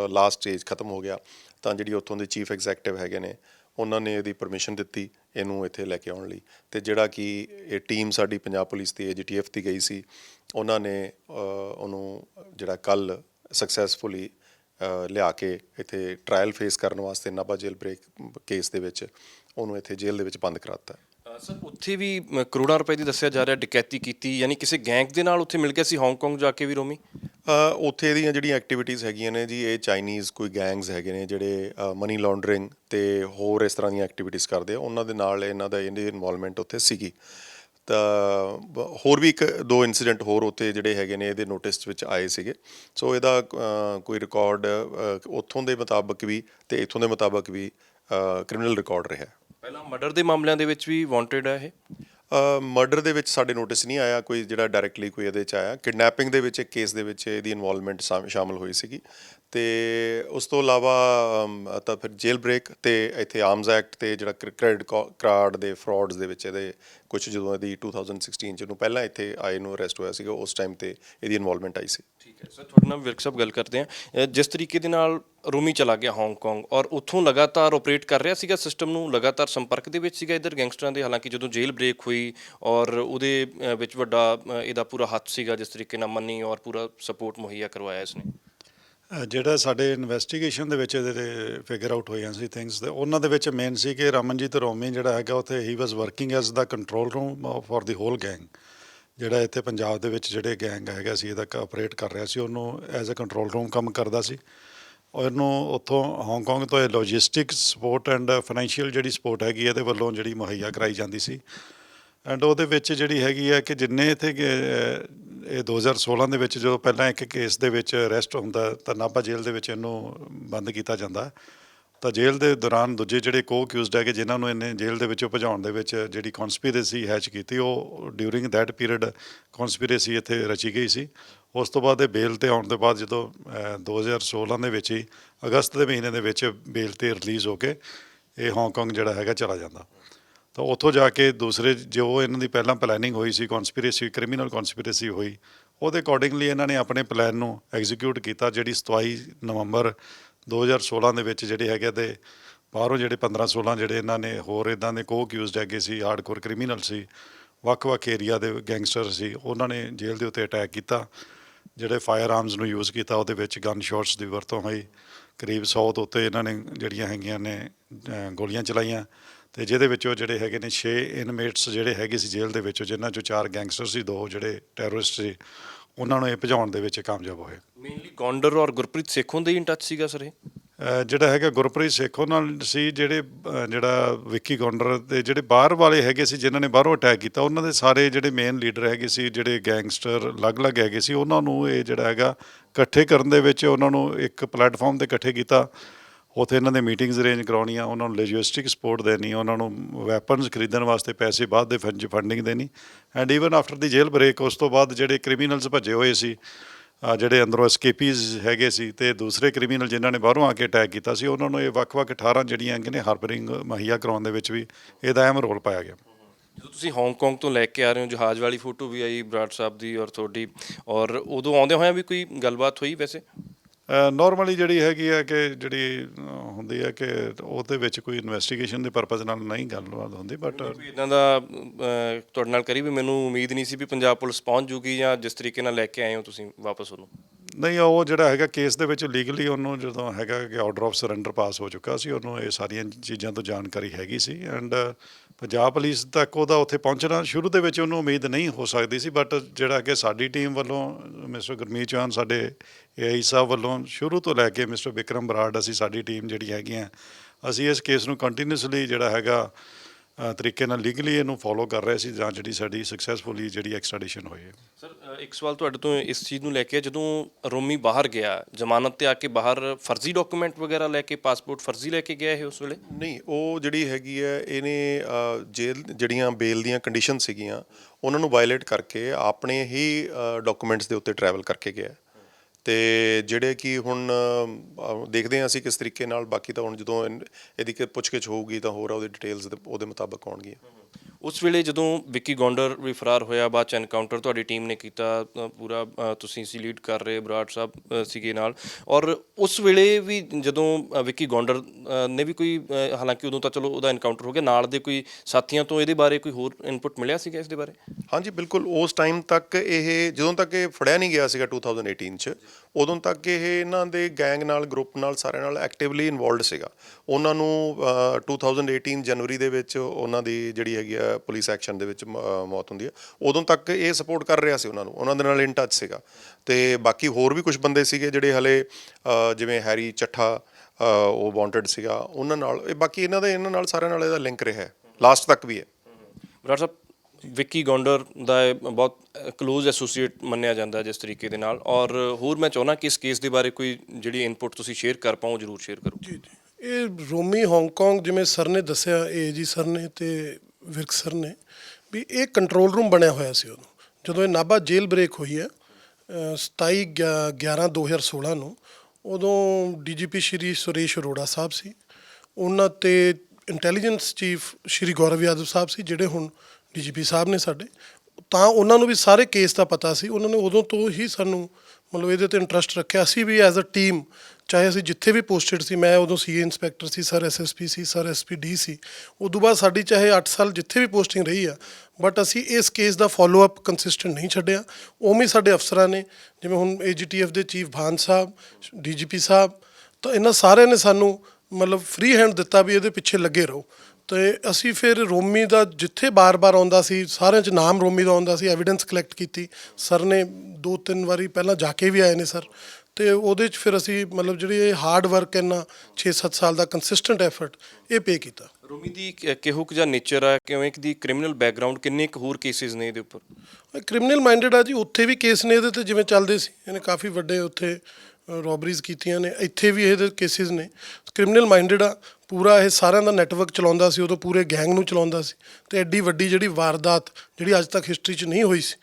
ਲਾਸਟ ਸਟੇਜ ਖਤਮ ਹੋ ਗਿਆ ਤਾਂ ਜਿਹੜੀ ਉੱਥੋਂ ਦੇ ਚੀਫ ਐਗਜ਼ੈਕਟਿਵ ਹੈਗੇ ਨੇ ਉਹਨਾਂ ਨੇ ਇਹਦੀ ਪਰਮਿਸ਼ਨ ਦਿੱਤੀ ਇਹਨੂੰ ਇੱਥੇ ਲੈ ਕੇ ਆਉਣ ਲਈ। ਤੇ ਜਿਹੜਾ ਕਿ ਇਹ ਟੀਮ ਸਾਡੀ ਪੰਜਾਬ ਪੁਲਿਸ ਦੀ ਏਜੀਟੀਐਫ ਦੀ ਗਈ ਸੀ ਉਹਨਾਂ ਨੇ ਉਹਨੂੰ ਜਿਹੜਾ ਕੱਲ ਸਕਸੈਸਫੁਲੀ ਲਿਆ ਕੇ ਇੱਥੇ ਟ੍ਰਾਇਲ ਫੇਸ ਕਰਨ ਵਾਸਤੇ ਨਾਭਾ ਜੇਲ੍ਹ ਬ੍ਰੇਕ ਕੇਸ ਦੇ ਵਿੱਚ ਉਹਨੂੰ ਇੱਥੇ ਜੇਲ੍ਹ ਦੇ ਵਿੱਚ ਬੰਦ ਕਰਾਤਾ। ਅ, ਸਰ ਉੱਥੇ ਵੀ ਅ, ਕਰੋੜਾਂ ਰੁਪਏ ਦੀ ਦੱਸਿਆ ਜਾ ਰਿਹਾ ਡਕੈਤੀ ਕੀਤੀ ਯਾਨੀ ਕਿਸੇ ਗੈਂਗ ਦੇ ਨਾਲ ਉੱਥੇ ਮਿਲ ਗਿਆ ਸੀ ਹਾਂਗਕਾਂਗ ਜਾ ਕੇ ਵੀ ਰੋਮੀ? ਅ, ਉੱਥੇ ਦੀਆਂ ਜਿਹੜੀਆਂ ਐਕਟੀਵਿਟੀਜ਼ ਹੈਗੀਆਂ ਨੇ ਜੀ ਇਹ ਚਾਈਨੀਜ਼ ਕੋਈ ਗੈਂਗਸ ਹੈਗੇ ਨੇ ਜਿਹੜੇ ਮਨੀ ਲਾਂਡਰਿੰਗ ਤੇ ਹੋਰ ਇਸ ਤਰ੍ਹਾਂ ਦੀਆਂ ਐਕਟੀਵਿਟੀਜ਼ ਕਰਦੇ ਆ ਉਹਨਾਂ ਦੇ ਨਾਲ ਇਹਨਾਂ ਦਾ ਇਹਦੀ ਇਨਵੋਲਵਮੈਂਟ ਉੱਥੇ ਸੀਗੀ। ਤਾਂ ਬ- ਹੋਰ ਵੀ ਇੱਕ ਦੋ ਇਨਸੀਡੈਂਟ ਹੋਰ ਉੱਥੇ ਜਿਹੜੇ ਹੈਗੇ ਨੇ ਇਹਦੇ ਨੋਟਿਸ ਵਿੱਚ ਆਏ ਸੀਗੇ। ਸੋ ਇਹਦਾ ਅ, ਕੋਈ ਰਿਕਾਰਡ ਉੱਥੋਂ ਦੇ ਮੁਤਾਬਕ ਵੀ ਤੇ ਇੱਥੋਂ ਦੇ ਮੁਤਾਬਕ ਵੀ ਕ੍ਰਿਮੀਨਲ ਰਿਕਾਰਡ ਰਿਹਾ। ਪਹਿਲਾਂ ਮਰਡਰ ਦੇ ਮਾਮਲਿਆਂ ਦੇ ਵਿੱਚ ਵੀ ਵਾਂਟਡ ਹੈ ਇਹ? ਮਰਡਰ ਦੇ ਵਿੱਚ ਸਾਡੇ ਨੋਟਿਸ ਨਹੀਂ ਆਇਆ ਕੋਈ ਜਿਹੜਾ ਡਾਇਰੈਕਟਲੀ ਕੋਈ ਇਹਦੇ ਚ ਆਇਆ। ਕਿਡਨੈਪਿੰਗ ਦੇ ਵਿੱਚ, ਇੱਕ ਕੇਸ ਦੇ ਵਿੱਚ ਇਹਦੀ ਇਨਵੋਲਵਮੈਂਟ ਸ਼ਾਮਲ ਹੋਈ ਸੀਗੀ। ਤੇ ਉਸ ਤੋਂ ਇਲਾਵਾ ਤਾਂ ਫਿਰ ਜੇਲ ਬ੍ਰੇਕ ਤੇ ਇੱਥੇ ਆਰਮਸ ਐਕਟ ਤੇ ਜਿਹੜਾ ਕ੍ਰੈਡਿਟ ਕਾਰਡ ਦੇ ਫਰਾਡਸ ਦੇ ਵਿੱਚ ਇਹਦੇ ਕੁਝ ਜਦੋਂ ਇਹਦੀ 2016 ਚ ਨੂੰ ਪਹਿਲਾਂ ਇੱਥੇ ਆਏ ਨੂੰ ਅਰੈਸਟ ਹੋਇਆ ਸੀਗਾ, ਉਸ ਟਾਈਮ ਤੇ ਇਹਦੀ ਇਨਵੋਲਵਮੈਂਟ ਆਈ ਸੀ। ਠੀਕ ਹੈ, ਸਰ, ਤੁਹਾਡੇ ਨਾਲ ਵਿਰਕ ਸਾਹਿਬ ਗੱਲ ਕਰਦੇ ਆ ਜਿਸ ਤਰੀਕੇ ਦੇ ਨਾਲ ਰੋਮੀ ਚਲਾ ਗਿਆ ਹਾਂਗਕਾਂਗ ਔਰ ਉੱਥੋਂ ਲਗਾਤਾਰ ਆਪਰੇਟ ਕਰ ਰਿਹਾ ਸੀਗਾ ਸਿਸਟਮ ਨੂੰ, ਲਗਾਤਾਰ ਸੰਪਰਕ ਦੇ ਵਿੱਚ ਸੀਗਾ ਇਧਰ ਗੈਂਗਸਟਰਾਂ ਦੇ, ਹਾਲਾਂਕਿ ਜਦੋਂ ਜੇਲ੍ਹ ਬ੍ਰੇਕ ਹੋਈ ਔਰ ਉਹਦੇ ਵਿੱਚ ਵੱਡਾ ਇਹਦਾ ਪੂਰਾ ਹੱਥ ਸੀਗਾ, ਜਿਸ ਤਰੀਕੇ ਨਾਲ ਮੰਨੀ ਔਰ ਪੂਰਾ ਸਪੋਰਟ ਮੁਹੱਈਆ ਕਰਵਾਇਆ ਇਸਨੇ। ਜਿਹੜਾ ਸਾਡੇ ਇਨਵੈਸਟੀਗੇਸ਼ਨ ਦੇ ਵਿੱਚ ਇਹਦੇ ਫਿਗਰ ਆਊਟ ਹੋਈਆਂ ਸੀ ਥਿੰਗਸ ਤੇ ਉਹਨਾਂ ਦੇ ਵਿੱਚ ਮੇਨ ਸੀ ਕਿ ਰਮਨਜੀਤ ਰੋਮੀ ਜਿਹੜਾ ਹੈਗਾ ਉੱਥੇ ਹੀ was working as the control room for the whole gang ਜਿਹੜਾ ਇੱਥੇ ਪੰਜਾਬ ਦੇ ਵਿੱਚ ਜਿਹੜੇ ਗੈਂਗ ਹੈਗਾ ਸੀ, ਇਹਦਾ ਆਪਰੇਟ ਕਰ ਰਿਹਾ ਸੀ, ਉਹਨੂੰ ਐਜ਼ ਅ ਕੰਟਰੋਲ ਰੂਮ ਕੰਮ ਕਰਦਾ ਸੀ। ਔਰ ਇਹਨੂੰ ਉੱਥੋਂ ਹਾਂਗਕਾਂਗ ਤੋਂ ਇਹ ਲੌਜਿਸਟਿਕ ਸਪੋਰਟ ਐਂਡ ਫਾਈਨੈਂਸ਼ੀਅਲ ਜਿਹੜੀ ਸਪੋਰਟ ਹੈਗੀ, ਇਹਦੇ ਵੱਲੋਂ ਜਿਹੜੀ ਮੁਹੱਈਆ ਕਰਾਈ ਜਾਂਦੀ ਸੀ। ਐਂਡ ਉਹਦੇ ਵਿੱਚ ਜਿਹੜੀ ਹੈਗੀ ਹੈ ਕਿ ਜਿੰਨੇ ਇੱਥੇ ਗੇ- ਇਹ 2016 ਦੇ ਵਿੱਚ ਜਦੋਂ ਪਹਿਲਾਂ ਇੱਕ ਕੇਸ ਦੇ ਵਿੱਚ ਅਰੈਸਟ ਹੁੰਦਾ ਤਾਂ ਨਾਭਾ ਜੇਲ੍ਹ ਦੇ ਵਿੱਚ ਇਹਨੂੰ ਬੰਦ ਕੀਤਾ ਜਾਂਦਾ। ਤਾਂ ਜੇਲ੍ਹ ਦੇ ਦੌਰਾਨ ਦੂਜੇ ਜਿਹੜੇ ਕੋ ਅਕਿਊਜ਼ਡ ਹੈਗੇ ਜਿਨ੍ਹਾਂ ਨੂੰ ਇਹਨੇ ਜੇਲ੍ਹ ਦੇ ਵਿੱਚੋਂ ਭਜਾਉਣ ਦੇ ਵਿੱਚ ਜਿਹੜੀ ਕਨਸਪੀਰੇਸੀ ਹੈਚ ਕੀਤੀ ਉਹ ਡਿਊਰਿੰਗ ਦੈਟ ਪੀਰੀਅਡ ਕਨਸਪੀਰੇਸੀ ਇੱਥੇ ਰਚੀ ਗਈ ਸੀ। ਉਸ ਤੋਂ ਬਾਅਦ ਇਹ ਬੇਲ ਤੇ ਆਉਣ ਤੋਂ ਬਾਅਦ ਜਦੋਂ ਅਹ, 2016 ਦੇ ਵਿੱਚ ਹੀ ਅਗਸਤ ਦੇ ਮਹੀਨੇ ਦੇ ਵਿੱਚ ਬੇਲ ਤੇ ਰਿਲੀਜ਼ ਹੋ ਕੇ ਇਹ ਹਾਂਗਕਾਂਗ ਜਿਹੜਾ ਹੈਗਾ ਚਲਾ ਜਾਂਦਾ। ਤਾਂ ਉੱਥੋਂ ਜਾ ਕੇ ਦੂਸਰੇ ਜੋ ਇਹਨਾਂ ਦੀ ਪਹਿਲਾਂ ਪਲੈਨਿੰਗ ਹੋਈ ਸੀ ਕਨਸਪੀਰੇਸੀ ਕ੍ਰਿਮੀਨਲ ਕਨਸਪੀਰੇਸੀ ਹੋਈ, ਉਹਦੇ ਅਕੋਰਡਿੰਗਲੀ ਇਹਨਾਂ ਨੇ ਆਪਣੇ ਪਲਾਨ ਨੂੰ ਐਗਜ਼ੀਕਿਊਟ ਕੀਤਾ, ਜਿਹੜੀ 27 ਨਵੰਬਰ 2016 ਦੇ ਵਿੱਚ ਜਿਹੜੇ ਹੈਗੇ ਤੇ ਬਾਹਰੋਂ ਜਿਹੜੇ 15 16 ਜਿਹੜੇ ਇਹਨਾਂ ਨੇ ਹੋਰ ਇਦਾਂ ਦੇ ਕੋ ਅਕਿਊਜ਼ਡ ਹੈਗੇ ਸੀ ਹਾਰਡਕੋਰ ਕ੍ਰਿਮੀਨਲ ਸੀ, ਵੱਖ-ਵੱਖ ਏਰੀਆ ਦੇ ਗੈਂਗਸਟਰ ਸੀ, ਉਹਨਾਂ ਨੇ ਜੇਲ੍ਹ ਦੇ ਉੱਤੇ ਅਟੈਕ ਕੀਤਾ, ਜਿਹੜੇ ਫਾਇਰ ਆਰਮਸ ਨੂੰ ਯੂਜ਼ ਕੀਤਾ, ਉਹਦੇ ਵਿੱਚ ਗਨ ਸ਼ਾਟਸ ਦੀ ਵਰਤੋਂ ਹੋਈ, ਕਰੀਬ 100 ਤੋਂ ਉੱਤੇ ਇਹਨਾਂ ਨੇ ਜਿਹੜੀਆਂ ਹੈਗੀਆਂ ਨੇ ਗੋਲੀਆਂ ਚਲਾਈਆਂ ਤੇ ਜਿਹਦੇ ਵਿੱਚੋਂ ਜਿਹੜੇ ਹੈਗੇ ਨੇ 6 ਇਨਮੇਟਸ ਜਿਹੜੇ ਹੈਗੇ ਸੀ ਜੇਲ੍ਹ ਦੇ ਵਿੱਚੋਂ ਜਿਨ੍ਹਾਂ ਚੋਂ ਚਾਰ ਗੈਂਗਸਟਰ ਸੀ ਦੋ ਜਿਹੜੇ ਟੈਰਰਿਸਟ ਸੀ ਉਹਨਾਂ ਨੂੰ ਇਹ ਭਜਾਉਣ ਦੇ ਵਿੱਚ ਕਾਮਯਾਬ ਹੋਏ। ਮੇਨਲੀ ਗੌਂਡਰ ਔਰ ਗੁਰਪ੍ਰੀਤ ਸੇਖੋਂ ਦੇ ਹੀ ਇਨ ਟੱਚ ਸੀਗਾ ਸਰ ਇਹ? ਜਿਹੜਾ ਹੈਗਾ ਗੁਰਪ੍ਰੀਤ ਸੇਖੋ ਨਾਲ ਸੀ ਜਿਹੜੇ ਜਿਹੜਾ ਵਿੱਕੀ ਗੌਂਡਰ ਤੇ ਜਿਹੜੇ ਬਾਹਰ ਵਾਲੇ ਹੈਗੇ ਸੀ ਜਿਨ੍ਹਾਂ ਨੇ ਬਾਹਰੋਂ ਅਟੈਕ ਕੀਤਾ ਉਹਨਾਂ ਦੇ ਸਾਰੇ ਜਿਹੜੇ ਮੇਨ ਲੀਡਰ ਹੈਗੇ ਸੀ ਜਿਹੜੇ ਗੈਂਗਸਟਰ ਅਲੱਗ-ਅਲੱਗ ਹੈਗੇ ਸੀ ਉਹਨਾਂ ਨੂੰ ਇਹ ਜਿਹੜਾ ਹੈਗਾ ਇਕੱਠੇ ਕਰਨ ਦੇ ਵਿੱਚ ਉਹਨਾਂ ਨੂੰ ਇੱਕ ਪਲੇਟਫਾਰਮ ਤੇ ਇਕੱਠੇ ਕੀਤਾ। ਉੱਥੇ ਇਹਨਾਂ ਦੇ ਮੀਟਿੰਗਸ ਅਰੇਂਜ ਕਰਾਉਣੀਆਂ, ਉਹਨਾਂ ਨੂੰ ਲੌਜਿਸਟਿਕ ਸਪੋਰਟ ਦੇਣੀ, ਉਹਨਾਂ ਨੂੰ ਵੈਪਨਸ ਖਰੀਦਣ ਵਾਸਤੇ ਪੈਸੇ ਬਾਅਦ ਦੇ ਫੰਡਿੰਗ ਦੇਣੀ and even after the jail break ਉਸ ਤੋਂ ਬਾਅਦ ਜਿਹੜੇ ਕ੍ਰਿਮੀਨਲਸ ਭੱਜੇ ਹੋਏ ਸੀ ਜਿਹੜੇ ਅੰਦਰੋਂ ਐਸਕੇਪੀਜ਼ ਹੈਗੇ ਸੀ ਤੇ ਦੂਸਰੇ ਕ੍ਰਿਮੀਨਲ ਜਿਨ੍ਹਾਂ ਨੇ ਬਾਹਰੋਂ ਆ ਕੇ ਅਟੈਕ ਕੀਤਾ ਸੀ, ਉਹਨਾਂ ਨੂੰ ਇਹ ਵੱਖ-ਵੱਖ 18 ਜਿਹੜੀਆਂ ਹੈਗੀਆਂ ਨੇ ਹਾਰਬਰਿੰਗ ਮੁਹੱਈਆ ਕਰਾਉਣ ਦੇ ਵਿੱਚ ਵੀ ਇਹਦਾ ਅਹਿਮ ਰੋਲ ਪਾਇਆ ਗਿਆ। ਜਦੋਂ ਤੁਸੀਂ ਹਾਂਗਕਾਂਗ ਤੋਂ ਲੈ ਕੇ ਆ ਰਹੇ ਹੋ, ਜਹਾਜ਼ ਵਾਲੀ ਫੋਟੋ ਵੀ ਆਈ ਬਰਾੜ ਸਾਹਿਬ ਦੀ ਔਰ ਤੁਹਾਡੀ, ਔਰ ਉਦੋਂ ਆਉਂਦੇ ਹੋਇਆਂ ਵੀ ਕੋਈ ਗੱਲਬਾਤ ਹੋਈ ਵੈਸੇ? ਨਾਰਮਲੀ ਜਿਹੜੀ ਹੈਗੀ ਹੈ ਕਿ ਜਿਹੜੀ ਹੁੰਦੀ ਹੈ ਕਿ ਉਹਦੇ ਵਿੱਚ ਕੋਈ ਇਨਵੈਸਟੀਗੇਸ਼ਨ ਦੇ ਪਰਪਸ ਨਾਲ ਨਹੀਂ ਗੱਲਬਾਤ ਹੁੰਦੀ ਬਟ ਕੋਈ ਇਦਾਂ ਦਾ ਤੁਹਾਡੇ ਨਾਲ ਕਰੀ ਵੀ ਮੈਨੂੰ ਉਮੀਦ ਨਹੀਂ ਸੀ ਵੀ ਪੰਜਾਬ ਪੁਲਿਸ ਪਹੁੰਚ ਜੂਗੀ ਜਾਂ ਜਿਸ ਤਰੀਕੇ ਨਾਲ ਲੈ ਕੇ ਆਏ ਹੋ ਤੁਸੀਂ ਵਾਪਸ ਉਹਨੂੰ। ਨਹੀਂ, ਉਹ ਜਿਹੜਾ ਹੈਗਾ ਕੇਸ ਦੇ ਵਿੱਚ ਲੀਗਲੀ ਉਹਨੂੰ ਜਦੋਂ ਹੈਗਾ ਕਿ ਆਰਡਰ ਆਫ ਸਰੈਂਡਰ ਪਾਸ ਹੋ ਚੁੱਕਾ ਸੀ, ਉਹਨੂੰ ਇਹ ਸਾਰੀਆਂ ਚੀਜ਼ਾਂ ਤੋਂ ਜਾਣਕਾਰੀ ਹੈਗੀ ਸੀ ਐਂਡ ਪੰਜਾਬ ਪੁਲਿਸ ਤੱਕ ਉਹਦਾ ਉੱਥੇ ਪਹੁੰਚਣਾ ਸ਼ੁਰੂ ਦੇ ਵਿੱਚ ਉਹਨੂੰ ਉਮੀਦ ਨਹੀਂ ਹੋ ਸਕਦੀ ਸੀ ਬਟ ਜਿਹੜਾ ਕਿ ਸਾਡੀ ਟੀਮ ਵੱਲੋਂ ਮਿਸਟਰ ਗੁਰਮੀਤ ਚੌਹਾਨ ਸਾਡੇ ਏਆਈ ਸਾਹਿਬ ਵੱਲੋਂ ਸ਼ੁਰੂ ਤੋਂ ਲੈ ਕੇ ਮਿਸਟਰ ਵਿਕਰਮ ਬਰਾੜ ਅਸੀਂ ਸਾਡੀ ਟੀਮ ਜਿਹੜੀ ਹੈਗੀ ਆ ਅਸੀਂ ਇਸ ਕੇਸ ਨੂੰ ਕੰਟੀਨਿਊਸਲੀ ਜਿਹੜਾ ਹੈਗਾ ਤਰੀਕੇ ਨਾਲ ਲੀਗਲੀ ਇਹਨੂੰ ਫੋਲੋ ਕਰ ਰਹੇ ਸੀ ਜਾਂ ਜਿਹੜੀ ਸਾਡੀ ਸਕਸੈਸਫੁਲੀ ਜਿਹੜੀ ਐਕਸਟ੍ਰੈਡੀਸ਼ਨ ਹੋਈ ਹੈ। ਸਰ ਇੱਕ ਸਵਾਲ ਤੁਹਾਡੇ ਤੋਂ ਇਸ ਚੀਜ਼ ਨੂੰ ਲੈ ਕੇ ਜਦੋਂ ਰੋਮੀ ਬਾਹਰ ਗਿਆ ਜ਼ਮਾਨਤ ਤੇ ਆ ਕੇ ਬਾਹਰ ਫਰਜ਼ੀ ਡਾਕੂਮੈਂਟ ਵਗੈਰਾ ਲੈ ਕੇ ਪਾਸਪੋਰਟ ਫਰਜ਼ੀ ਲੈ ਕੇ ਗਿਆ ਇਹ ਉਸ ਵੇਲੇ? ਨਹੀਂ ਉਹ ਜਿਹੜੀ ਹੈਗੀ ਹੈ ਇਹਨੇ ਅ, ਜੇਲ੍ਹ ਜਿਹੜੀਆਂ ਬੇਲ ਦੀਆਂ ਕੰਡੀਸ਼ਨ ਸੀਗੀਆਂ ਉਹਨਾਂ ਨੂੰ ਵਾਇਲੇਟ ਕਰਕੇ ਆਪਣੇ ਹੀ ਡਾਕੂਮੈਂਟਸ ਦੇ ਉੱਤੇ ਟਰੈਵਲ ਕਰਕੇ ਗਿਆ। ਤੇ ਜਿਹੜੇ ਕਿ ਹੁਣ ਦੇਖਦੇ ਹਾਂ ਅਸੀਂ ਕਿਸ ਤਰੀਕੇ ਨਾਲ ਬਾਕੀ ਤਾਂ ਹੁਣ ਜਦੋਂ ਇਹਦੀ ਕਿ ਪੁੱਛਗਿੱਛ ਹੋਊਗੀ ਤਾਂ ਹੋਰ ਉਹਦੇ ਡਿਟੇਲਸ ਉਹਦੇ ਮੁਤਾਬਕ ਆਉਣਗੀਆਂ। ਉਸ ਵੇਲੇ ਜਦੋਂ ਵਿੱਕੀ ਗੌਂਡਰ ਵੀ ਫਰਾਰ ਹੋਇਆ ਬਾਅਦ ਚ ਐਨਕਾਊਂਟਰ ਤੁਹਾਡੀ ਟੀਮ ਨੇ ਕੀਤਾ ਅ, ਪੂਰਾ ਅ, ਤੁਸੀਂ ਸੀ ਲੀਡ ਕਰ ਰਹੇ ਬਰਾੜ ਸਾਹਿਬ ਅ, ਸੀਗੇ ਨਾਲ। ਔਰ ਉਸ ਵੇਲੇ ਵੀ ਜਦੋਂ ਅ, ਵਿੱਕੀ ਗੌਂਡਰ ਅ, ਨੇ ਵੀ ਕੋਈ ਅ, ਹਾਲਾਂਕਿ ਉਦੋਂ ਤਾਂ ਚਲੋ ਉਹਦਾ ਐਨਕਾਊਂਟਰ ਹੋ ਗਿਆ ਨਾਲ ਦੇ ਕੋਈ ਸਾਥੀਆਂ ਤੋਂ ਇਹਦੇ ਬਾਰੇ ਕੋਈ ਹੋਰ ਇਨਪੁਟ ਮਿਲਿਆ ਸੀਗਾ ਇਸ ਦੇ ਬਾਰੇ? ਹਾਂਜੀ ਬਿਲਕੁਲ ਉਸ ਟਾਈਮ ਤੱਕ ਇਹ ਜਦੋਂ ਤੱਕ ਇਹ ਫੜਿਆ ਨਹੀਂ ਗਿਆ ਸੀਗਾ 2018 ਚ ਉਦੋਂ ਤੱਕ ਇਹ ਇਹਨਾਂ ਦੇ ਗੈਂਗ ਨਾਲ ਗਰੁੱਪ ਨਾਲ ਸਾਰਿਆਂ ਨਾਲ ਐਕਟਿਵਲੀ ਇਨਵੋਲਡ ਸੀਗਾ। ਉਹਨਾਂ ਨੂੰ ਅ, 2018 ਜਨਵਰੀ ਦੇ ਵਿੱਚ ਉਹਨਾਂ ਦੀ ਜਿਹੜੀ ਹੈਗੀ ਆ ਪੁਲਿਸ ਐਕਸ਼ਨ ਦੇ ਵਿੱਚ ਮ- ਮੌਤ ਹੁੰਦੀ ਹੈ ਉਦੋਂ ਤੱਕ ਇਹ ਸਪੋਰਟ ਕਰ ਰਿਹਾ ਸੀ ਉਹਨਾਂ ਨੂੰ। ਉਹਨਾਂ ਦੇ ਨਾਲ ਇਨ ਟੱਚ ਸੀਗਾ। ਤੇ ਬਾਕੀ ਹੋਰ ਵੀ ਕੁਝ ਬੰਦੇ ਸੀਗੇ ਜਿਹੜੇ ਹਲੇ ਜਿਵੇਂ ਹੈਰੀ ਚੱਠਾ ਉਹ ਵਾਂਟਡ ਸੀਗਾ। ਉਹਨਾਂ ਨਾਲ ਇਹ ਬਾਕੀ ਇਹਨਾਂ ਦੇ ਇਹਨਾਂ ਨਾਲ ਸਾਰਿਆਂ ਨਾਲ ਇਹਦਾ ਲਿੰਕ ਰਿਹਾ ਹੈ। ਲਾਸਟ ਤੱਕ ਵੀ ਹੈ। ਬਰਾੜ ਸਾਹਿਬ ਵਿੱਕੀ ਗੌਂਡਰ ਦਾ ਇਹ ਬਹੁਤ ਕਲੋਜ਼ ਐਸੋਸੀਏਟ ਮੰਨਿਆ ਜਾਂਦਾ ਜਿਸ ਤਰੀਕੇ ਦੇ ਨਾਲ। ਔਰ ਹੋਰ ਮੈਂ ਚਾਹੁੰਦਾ ਕਿ ਇਸ ਕੇਸ ਦੇ ਬਾਰੇ ਕੋਈ ਜਿਹੜੀ ਇਨਪੁਟ ਤੁਸੀਂ ਸ਼ੇਅਰ ਕਰ ਪਾਓ ਜਰੂਰ ਸ਼ੇਅਰ ਕਰੋ। ਜੀ ਜੀ। ਇਹ ਰੋਮੀ ਹਾਂਗਕਾਂਗ ਜਿਵੇਂ ਸਰ ਨੇ ਦੱਸਿਆ ਏ ਜੀ ਸਰ ਨੇ ਤੇ ਵਿਰਕ ਸਰ ਨੇ ਵੀ ਇਹ ਕੰਟਰੋਲ ਰੂਮ ਬਣਿਆ ਹੋਇਆ ਸੀ ਉਦੋਂ। ਜਦੋਂ ਇਹ ਨਾਭਾ ਜੇਲ੍ਹ ਬ੍ਰੇਕ ਹੋਈ ਹੈ ਅ, 27 11 2016 ਨੂੰ ਉਦੋਂ ਡੀਜੀਪੀ ਸ਼੍ਰੀ ਸੁਰੇਸ਼ ਅਰੋੜਾ ਸਾਹਿਬ ਸੀ। ਉਹਨਾਂ ਤੇ ਇੰਟੈਲੀਜੈਂਸ ਚੀਫ ਸ਼੍ਰੀ ਗੌਰਵ ਯਾਦਵ ਸਾਹਿਬ ਸੀ ਜਿਹੜੇ ਹੁਣ ਡੀਜੀਪੀ ਸਾਹਿਬ ਨੇ ਸਾਡੇ, ਤਾਂ ਉਹਨਾਂ ਨੂੰ ਵੀ ਸਾਰੇ ਕੇਸ ਦਾ ਪਤਾ ਸੀ। ਉਹਨਾਂ ਨੇ ਉਦੋਂ ਤੋਂ ਹੀ ਸਾਨੂੰ ਮਤਲਬ ਇਹਦੇ ਤੇ ਇੰਟਰਸਟ ਰੱਖਿਆ। ਅਸੀਂ ਵੀ ਐਜ਼ ਅ ਟੀਮ ਚਾਹੇ ਅਸੀਂ ਜਿੱਥੇ ਵੀ ਪੋਸਟਡ ਸੀ, ਮੈਂ ਉਦੋਂ ਸੀਏ ਇੰਸਪੈਕਟਰ ਸੀ ਸਰ ਐਸਐਸਪੀ ਸੀ ਸਰ ਐਸਪੀਡੀ ਸੀ। ਉਦੋਂ ਬਾਅਦ ਸਾਡੀ ਚਾਹੇ 8 ਸਾਲ ਜਿੱਥੇ ਵੀ ਪੋਸਟਿੰਗ ਰਹੀ ਆ ਬਟ ਅਸੀਂ ਇਸ ਕੇਸ ਦਾ ਫਾਲੋ ਅਪ ਕੰਸਿਸਟੈਂਟ ਨਹੀਂ ਛੱਡਿਆ। ਉਵੇਂ ਸਾਡੇ ਅਫਸਰਾਂ ਨੇ, ਜਿਵੇਂ ਹੁਣ ਏਜੀਟੀਐਫ ਦੇ ਚੀਫ ਭਾਨ ਸਾਹਿਬ ਡੀਜੀਪੀ ਸਾਹਿਬ, ਤਾਂ ਇਹਨਾਂ ਸਾਰਿਆਂ ਨੇ ਸਾਨੂੰ ਮਤਲਬ ਫ੍ਰੀ ਹੈਂਡ ਦਿੱਤਾ ਵੀ ਇਹਦੇ ਪਿੱਛੇ ਲੱਗੇ ਰਹੋ। ਤੇ ਅਸੀਂ ਫਿਰ ਰੋਮੀ ਦਾ ਜਿੱਥੇ ਬਾਰ-ਬਾਰ ਆਉਂਦਾ ਸੀ ਸਾਰਿਆਂ 'ਚ ਨਾਮ ਰੋਮੀ ਦਾ ਆਉਂਦਾ ਸੀ ਐਵੀਡੈਂਸ ਕਲੈਕਟ ਕੀਤੀ। ਸਰ ਨੇ ਦੋ ਤਿੰਨ ਵਾਰੀ ਪਹਿਲਾਂ ਜਾ ਕੇ ਵੀ ਆਏ ਨੇ ਸਰ। ਤੇ ਉਹਦੇ 'ਚ ਫਿਰ ਅਸੀਂ ਮਤਲਬ ਜਿਹੜੀ ਇਹ ਹਾਰਡ ਵਰਕ ਇੰਨਾ 6-7 ਸਾਲ ਦਾ ਕੰਸਿਸਟੈਂਟ ਐਫਰਟ ਇਹ ਪੇ ਕੀਤਾ। ਰੋਮੀ ਦੀ ਕਿਹੋ ਕੁ ਨੇਚਰ ਹੈ ਕਿਵੇਂ ਕੁ ਦੀ ਕ੍ਰਿਮੀਨਲ ਬੈਕਗ੍ਰਾਉਂਡ ਕਿੰਨੇ ਕੁ ਹੋਰ ਕੇਸਿਸ ਨੇ ਇਹਦੇ ਉੱਪਰ? ਕ੍ਰਿਮੀਨਲ ਮਾਈਂਡਡ ਆ ਜੀ ਉੱਥੇ ਵੀ ਕੇਸ ਨੇ ਇਹਦੇ ਤੇ ਜਿਵੇਂ ਚੱਲਦੇ ਸੀ ਇਹਨੇ ਕਾਫੀ ਵੱਡੇ ਉੱਥੇ ਰੋਬਰੀਜ਼ ਕੀਤੀਆਂ ਨੇ, ਇੱਥੇ ਵੀ ਇਹਦੇ ਕੇਸਿਸ ਨੇ। ਕ੍ਰਿਮੀਨਲ ਮਾਈਂਡਡ ਆ, ਪੂਰਾ ਇਹ ਸਾਰਿਆਂ ਦਾ ਨੈਟਵਰਕ ਚਲਾਉਂਦਾ ਸੀ, ਉਦੋਂ ਪੂਰੇ ਗੈਂਗ ਨੂੰ ਚਲਾਉਂਦਾ ਸੀ। ਤੇ ਐਡੀ ਵੱਡੀ ਜਿਹੜੀ ਵਾਰਦਾਤ, ਜਿਹੜੀ ਅੱਜ ਤੱਕ ਹਿਸਟਰੀ 'ਚ ਨਹੀਂ ਹੋਈ ਸੀ,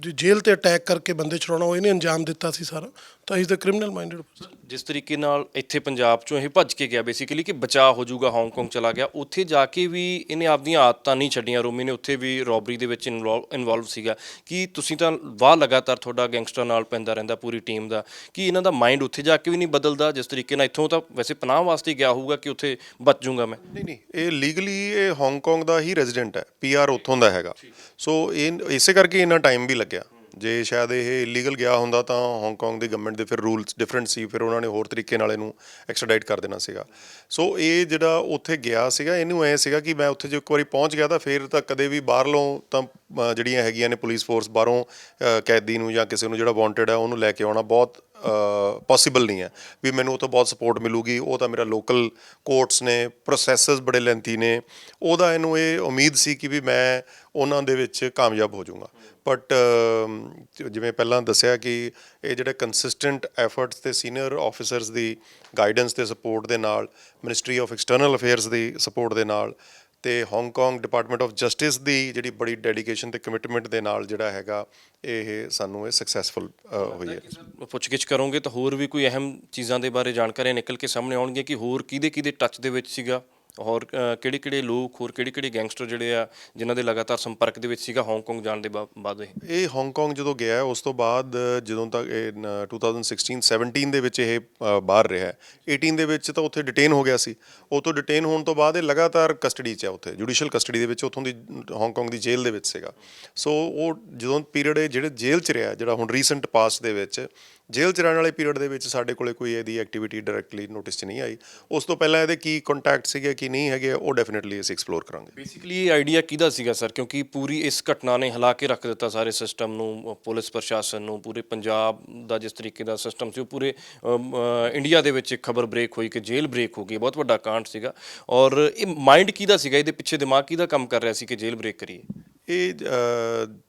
ਜ- ਜੇਲ੍ਹ ਤੇ ਅਟੈਕ ਕਰਕੇ ਬੰਦੇ ਛੁਡਾਉਣਾ, ਉਹ ਇਹਨੇ ਅੰਜਾਮ ਦਿੱਤਾ ਸੀ ਸਾਰਾ। ਤਾਂ ਇਸ ਦਾ ਕ੍ਰਿਮੀਨਲ ਮਾਈਂਡਡ ਜਿਸ ਤਰੀਕੇ ਨਾਲ ਇੱਥੇ ਪੰਜਾਬ ਚੋਂ ਇਹ ਭੱਜ ਕੇ ਗਿਆ ਬੇਸਿਕਲੀ ਕਿ ਬਚਾਅ ਹੋ ਜਾਊਗਾ ਹਾਂਗਕਾਂਗ ਚਲਾ ਗਿਆ ਉੱਥੇ ਜਾ ਕੇ ਵੀ ਇਹਨੇ ਆਪਦੀਆਂ ਆਦਤਾਂ ਨਹੀਂ ਛੱਡੀਆਂ। ਰੋਮੀ ਨੇ ਉੱਥੇ ਵੀ ਰੋਬਰੀ ਦੇ ਵਿੱਚ ਇਨਵੋਲਵ ਸੀਗਾ। ਕਿ ਤੁਸੀਂ ਤਾਂ ਵਾਹ ਲਗਾਤਾਰ ਤੁਹਾਡਾ ਗੈਂਗਸਟਰ ਨਾਲ ਪੈਂਦਾ ਰਹਿੰਦਾ ਪੂਰੀ ਟੀਮ ਦਾ। ਕਿ ਇਹਨਾਂ ਦਾ ਮਾਈਂਡ ਉੱਥੇ ਜਾ ਕੇ ਵੀ ਨਹੀਂ ਬਦਲਦਾ? ਜਿਸ ਤਰੀਕੇ ਨਾਲ ਇੱਥੋਂ ਤਾਂ ਵੈਸੇ ਪਨਾਹ ਵਾਸਤੇ ਗਿਆ ਹੋਊਗਾ ਕਿ ਉੱਥੇ ਬਚ ਜਾਊਗਾ ਮੈਂ। ਨਹੀਂ ਨਹੀਂ ਇਹ ਲੀਗਲੀ ਇਹ ਹਾਂਗਕਾਂਗ ਦਾ ਹੀ ਰੈਜ਼ੀਡੈਂਟ ਹੈ। ਪੀਆਰ ਉੱਥੋਂ ਦਾ ਹੈਗਾ। ਸੋ ਇਹ ਇਸੇ ਕਰਕੇ ਇੰਨਾ ਟਾਈਮ ਵੀ ਲੱਗਿਆ। ਜੇ ਸ਼ਾਇਦ ਇਹ ਇਲੀਗਲ ਗਿਆ ਹੁੰਦਾ ਤਾਂ ਹਾਂਗਕਾਂਗ ਦੀ ਗਵਰਨਮੈਂਟ ਦੇ ਫਿਰ ਰੂਲਸ ਡਿਫਰੈਂਟ ਸੀ, ਫਿਰ ਉਹਨਾਂ ਨੇ ਹੋਰ ਤਰੀਕੇ ਨਾਲ ਇਹਨੂੰ ਐਕਸਟ੍ਰੈਡਾਈਟ ਕਰ ਦੇਣਾ ਸੀਗਾ। ਸੋ ਇਹ ਜਿਹੜਾ ਉੱਥੇ ਗਿਆ ਸੀਗਾ, ਇਹਨੂੰ ਐ ਸੀਗਾ ਕਿ ਮੈਂ ਉੱਥੇ ਜੇ ਇੱਕ ਵਾਰੀ ਪਹੁੰਚ ਗਿਆ ਤਾਂ ਫਿਰ ਤਾਂ ਕਦੇ ਵੀ ਬਾਹਰਲੋਂ ਤਾਂ ਜਿਹੜੀਆਂ ਹੈਗੀਆਂ ਨੇ ਪੁਲਿਸ ਫੋਰਸ ਬਾਹਰੋਂ ਕੈਦੀ ਨੂੰ ਜਾਂ ਕਿਸੇ ਨੂੰ ਜਿਹੜਾ ਵਾਂਟਡ ਹੈ ਉਹਨੂੰ ਲੈ ਕੇ ਆਉਣਾ ਬਹੁਤ ਪੋਸੀਬਲ ਨਹੀਂ ਹੈ। ਵੀ ਮੈਨੂੰ ਉਹ ਤੋਂ ਬਹੁਤ ਸਪੋਰਟ ਮਿਲੂਗੀ, ਉਹ ਤਾਂ ਮੇਰਾ ਲੋਕਲ ਕੋਰਟਸ ਨੇ ਪ੍ਰੋਸੈਸਸ ਬੜੇ ਲੈਂਥੀ ਨੇ, ਉਹਦਾ ਇਹਨੂੰ ਇਹ ਉਮੀਦ ਸੀ ਕਿ ਵੀ ਮੈਂ ਉਹਨਾਂ ਦੇ ਵਿੱਚ ਕਾਮਯਾਬ ਹੋ ਜਾਊਂਗਾ। ਬਟ ਜਿਵੇਂ ਪਹਿਲਾਂ ਦੱਸਿਆ ਕਿ ਇਹ ਜਿਹੜੇ ਕੰਸਿਸਟੈਂਟ ਐਫਰਟਸ ਤੇ ਸੀਨੀਅਰ ਆਫੀਸਰਸ ਦੀ ਗਾਈਡੈਂਸ ਤੇ ਸਪੋਰਟ ਦੇ ਨਾਲ ਮਿਨਿਸਟਰੀ ਆਫ ਐਕਸਟਰਨਲ ਅਫੇਅਰਸ ਦੀ ਸਪੋਰਟ ਦੇ ਨਾਲ ਤੇ Hong Kong department of justice ਦੀ ਜਿਹੜੀ ਬੜੀ ਡੈਡੀਕੇਸ਼ਨ ਤੇ ਕਮਿਟਮੈਂਟ ਦੇ ਨਾਲ ਜਿਹੜਾ ਹੈਗਾ ਇਹ ਸਾਨੂੰ ਇਹ ਸਕਸੈਸਫੁਲ ਹੋਈ ਹੈ। ਪੁੱਛਗਿੱਛ ਕਰੋਗੇ ਤਾਂ ਹੋਰ ਵੀ ਕੋਈ ਅਹਿਮ ਚੀਜ਼ਾਂ ਦੇ ਬਾਰੇ ਜਾਣਕਾਰੀਆਂ ਨਿਕਲ ਕੇ ਸਾਹਮਣੇ ਆਉਣਗੀਆਂ ਕਿ ਹੋਰ ਕਿਹਦੇ ਕਿਹਦੇ ਟੱਚ ਦੇ ਵਿੱਚ ਸੀਗਾ? ਹੋਰ ਕਿਹੜੇ ਕਿਹੜੇ ਲੋਕ ਹੋਰ ਕਿਹੜੇ ਕਿਹੜੇ ਗੈਂਗਸਟਰ ਜਿਹੜੇ ਆ ਜਿਨ੍ਹਾਂ ਦੇ ਲਗਾਤਾਰ ਸੰਪਰਕ ਦੇ ਵਿੱਚ ਸੀਗਾ ਹਾਂਗਕਾਂਗ ਜਾਣ ਦੇ ਬਾ- ਬਾਅਦ ਇਹ? ਇਹ ਹਾਂਗਕਾਂਗ ਜਦੋਂ ਗਿਆ ਉਸ ਤੋਂ ਬਾਅਦ ਜਦੋਂ ਤੱਕ ਇਹ ਨ- 2016 17 ਦੇ ਵਿੱਚ ਇਹ ਅ, ਬਾਹਰ ਰਿਹਾ ਹੈ। 18 ਦੇ ਵਿੱਚ ਤਾਂ ਉੱਥੇ ਡਿਟੇਨ ਹੋ ਗਿਆ ਸੀ। ਉਹ ਡਿਟੇਨ ਹੋਣ ਤੋਂ ਬਾਅਦ ਇਹ ਲਗਾਤਾਰ ਕਸਟਡੀ 'ਚ ਹੈ ਉੱਥੇ ਜੁਡੀਸ਼ੀਅਲ ਕਸਟਡੀ ਦੇ ਵਿੱਚ ਉੱਥੋਂ ਦੀ ਹਾਂਗਕਾਂਗ ਦੀ ਜੇਲ੍ਹ ਦੇ ਵਿੱਚ ਸੀਗਾ। ਸੋ ਉਹ ਜਦੋਂ ਪੀਰੀਅਡ ਇਹ ਜਿਹੜੇ ਜੇਲ੍ਹ 'ਚ ਰਿਹਾ ਜਿਹੜਾ ਹੁਣ ਰੀਸੈਂਟ ਪਾਸਟ ਦੇ ਵਿੱਚ ਜੇਲ੍ਹ 'ਚ ਰਹਿਣ ਵਾਲੇ ਪੀਰੀਅਡ ਦੇ ਵਿੱਚ ਸਾਡੇ ਕੋਲੇ ਕੋਈ ਇਹਦੀ ਐਕਟੀਵਿਟੀ ਡਾਇਰੈਕਟਲੀ ਨੋਟਿਸ 'ਚ ਨਹੀਂ ਆਈ। ਉਸ ਤੋਂ ਪਹਿਲਾਂ ਇਹਦੇ ਕੀ ਕੰਟੈਕਟ ਸੀਗੇ, ਕੀ ਨਹੀਂ ਹੈਗੇ, ਉਹ ਡੈਫੀਨਿਟਲੀ ਅਸੀਂ ਐਕਸਪਲੋਰ ਕਰਾਂਗੇ। ਬੇਸਿਕਲੀ ਇਹ ਆਈਡੀਆ ਕਿਹਦਾ ਸੀਗਾ ਸਰ ਕਿਉਂਕਿ ਪੂਰੀ ਇਸ ਘਟਨਾ ਨੇ ਹਿਲਾ ਕੇ ਰੱਖ ਦਿੱਤਾ ਸਾਰੇ ਸਿਸਟਮ ਨੂੰ, ਪੁਲਿਸ ਪ੍ਰਸ਼ਾਸਨ ਨੂੰ, ਪੂਰੇ ਪੰਜਾਬ ਦਾ ਜਿਸ ਤਰੀਕੇ ਦਾ ਸਿਸਟਮ ਸੀ, ਉਹ ਪੂਰੇ ਇੰਡੀਆ ਦੇ ਵਿੱਚ ਇੱਕ ਖਬਰ ਬ੍ਰੇਕ ਹੋਈ ਕਿ ਜੇਲ੍ਹ ਬ੍ਰੇਕ ਹੋ ਗਈ, ਬਹੁਤ ਵੱਡਾ ਕਾਂਡ ਸੀਗਾ। ਔਰ ਇਹ ਮਾਈਂਡ ਕਿਹਦਾ ਸੀਗਾ? ਇਹਦੇ ਪਿੱਛੇ ਦਿਮਾਗ ਕਿਹਦਾ ਕੰਮ ਕਰ ਰਿਹਾ ਸੀ ਕਿ ਜੇਲ੍ਹ ਬ੍ਰੇਕ ਕਰੀਏ? ਇਹ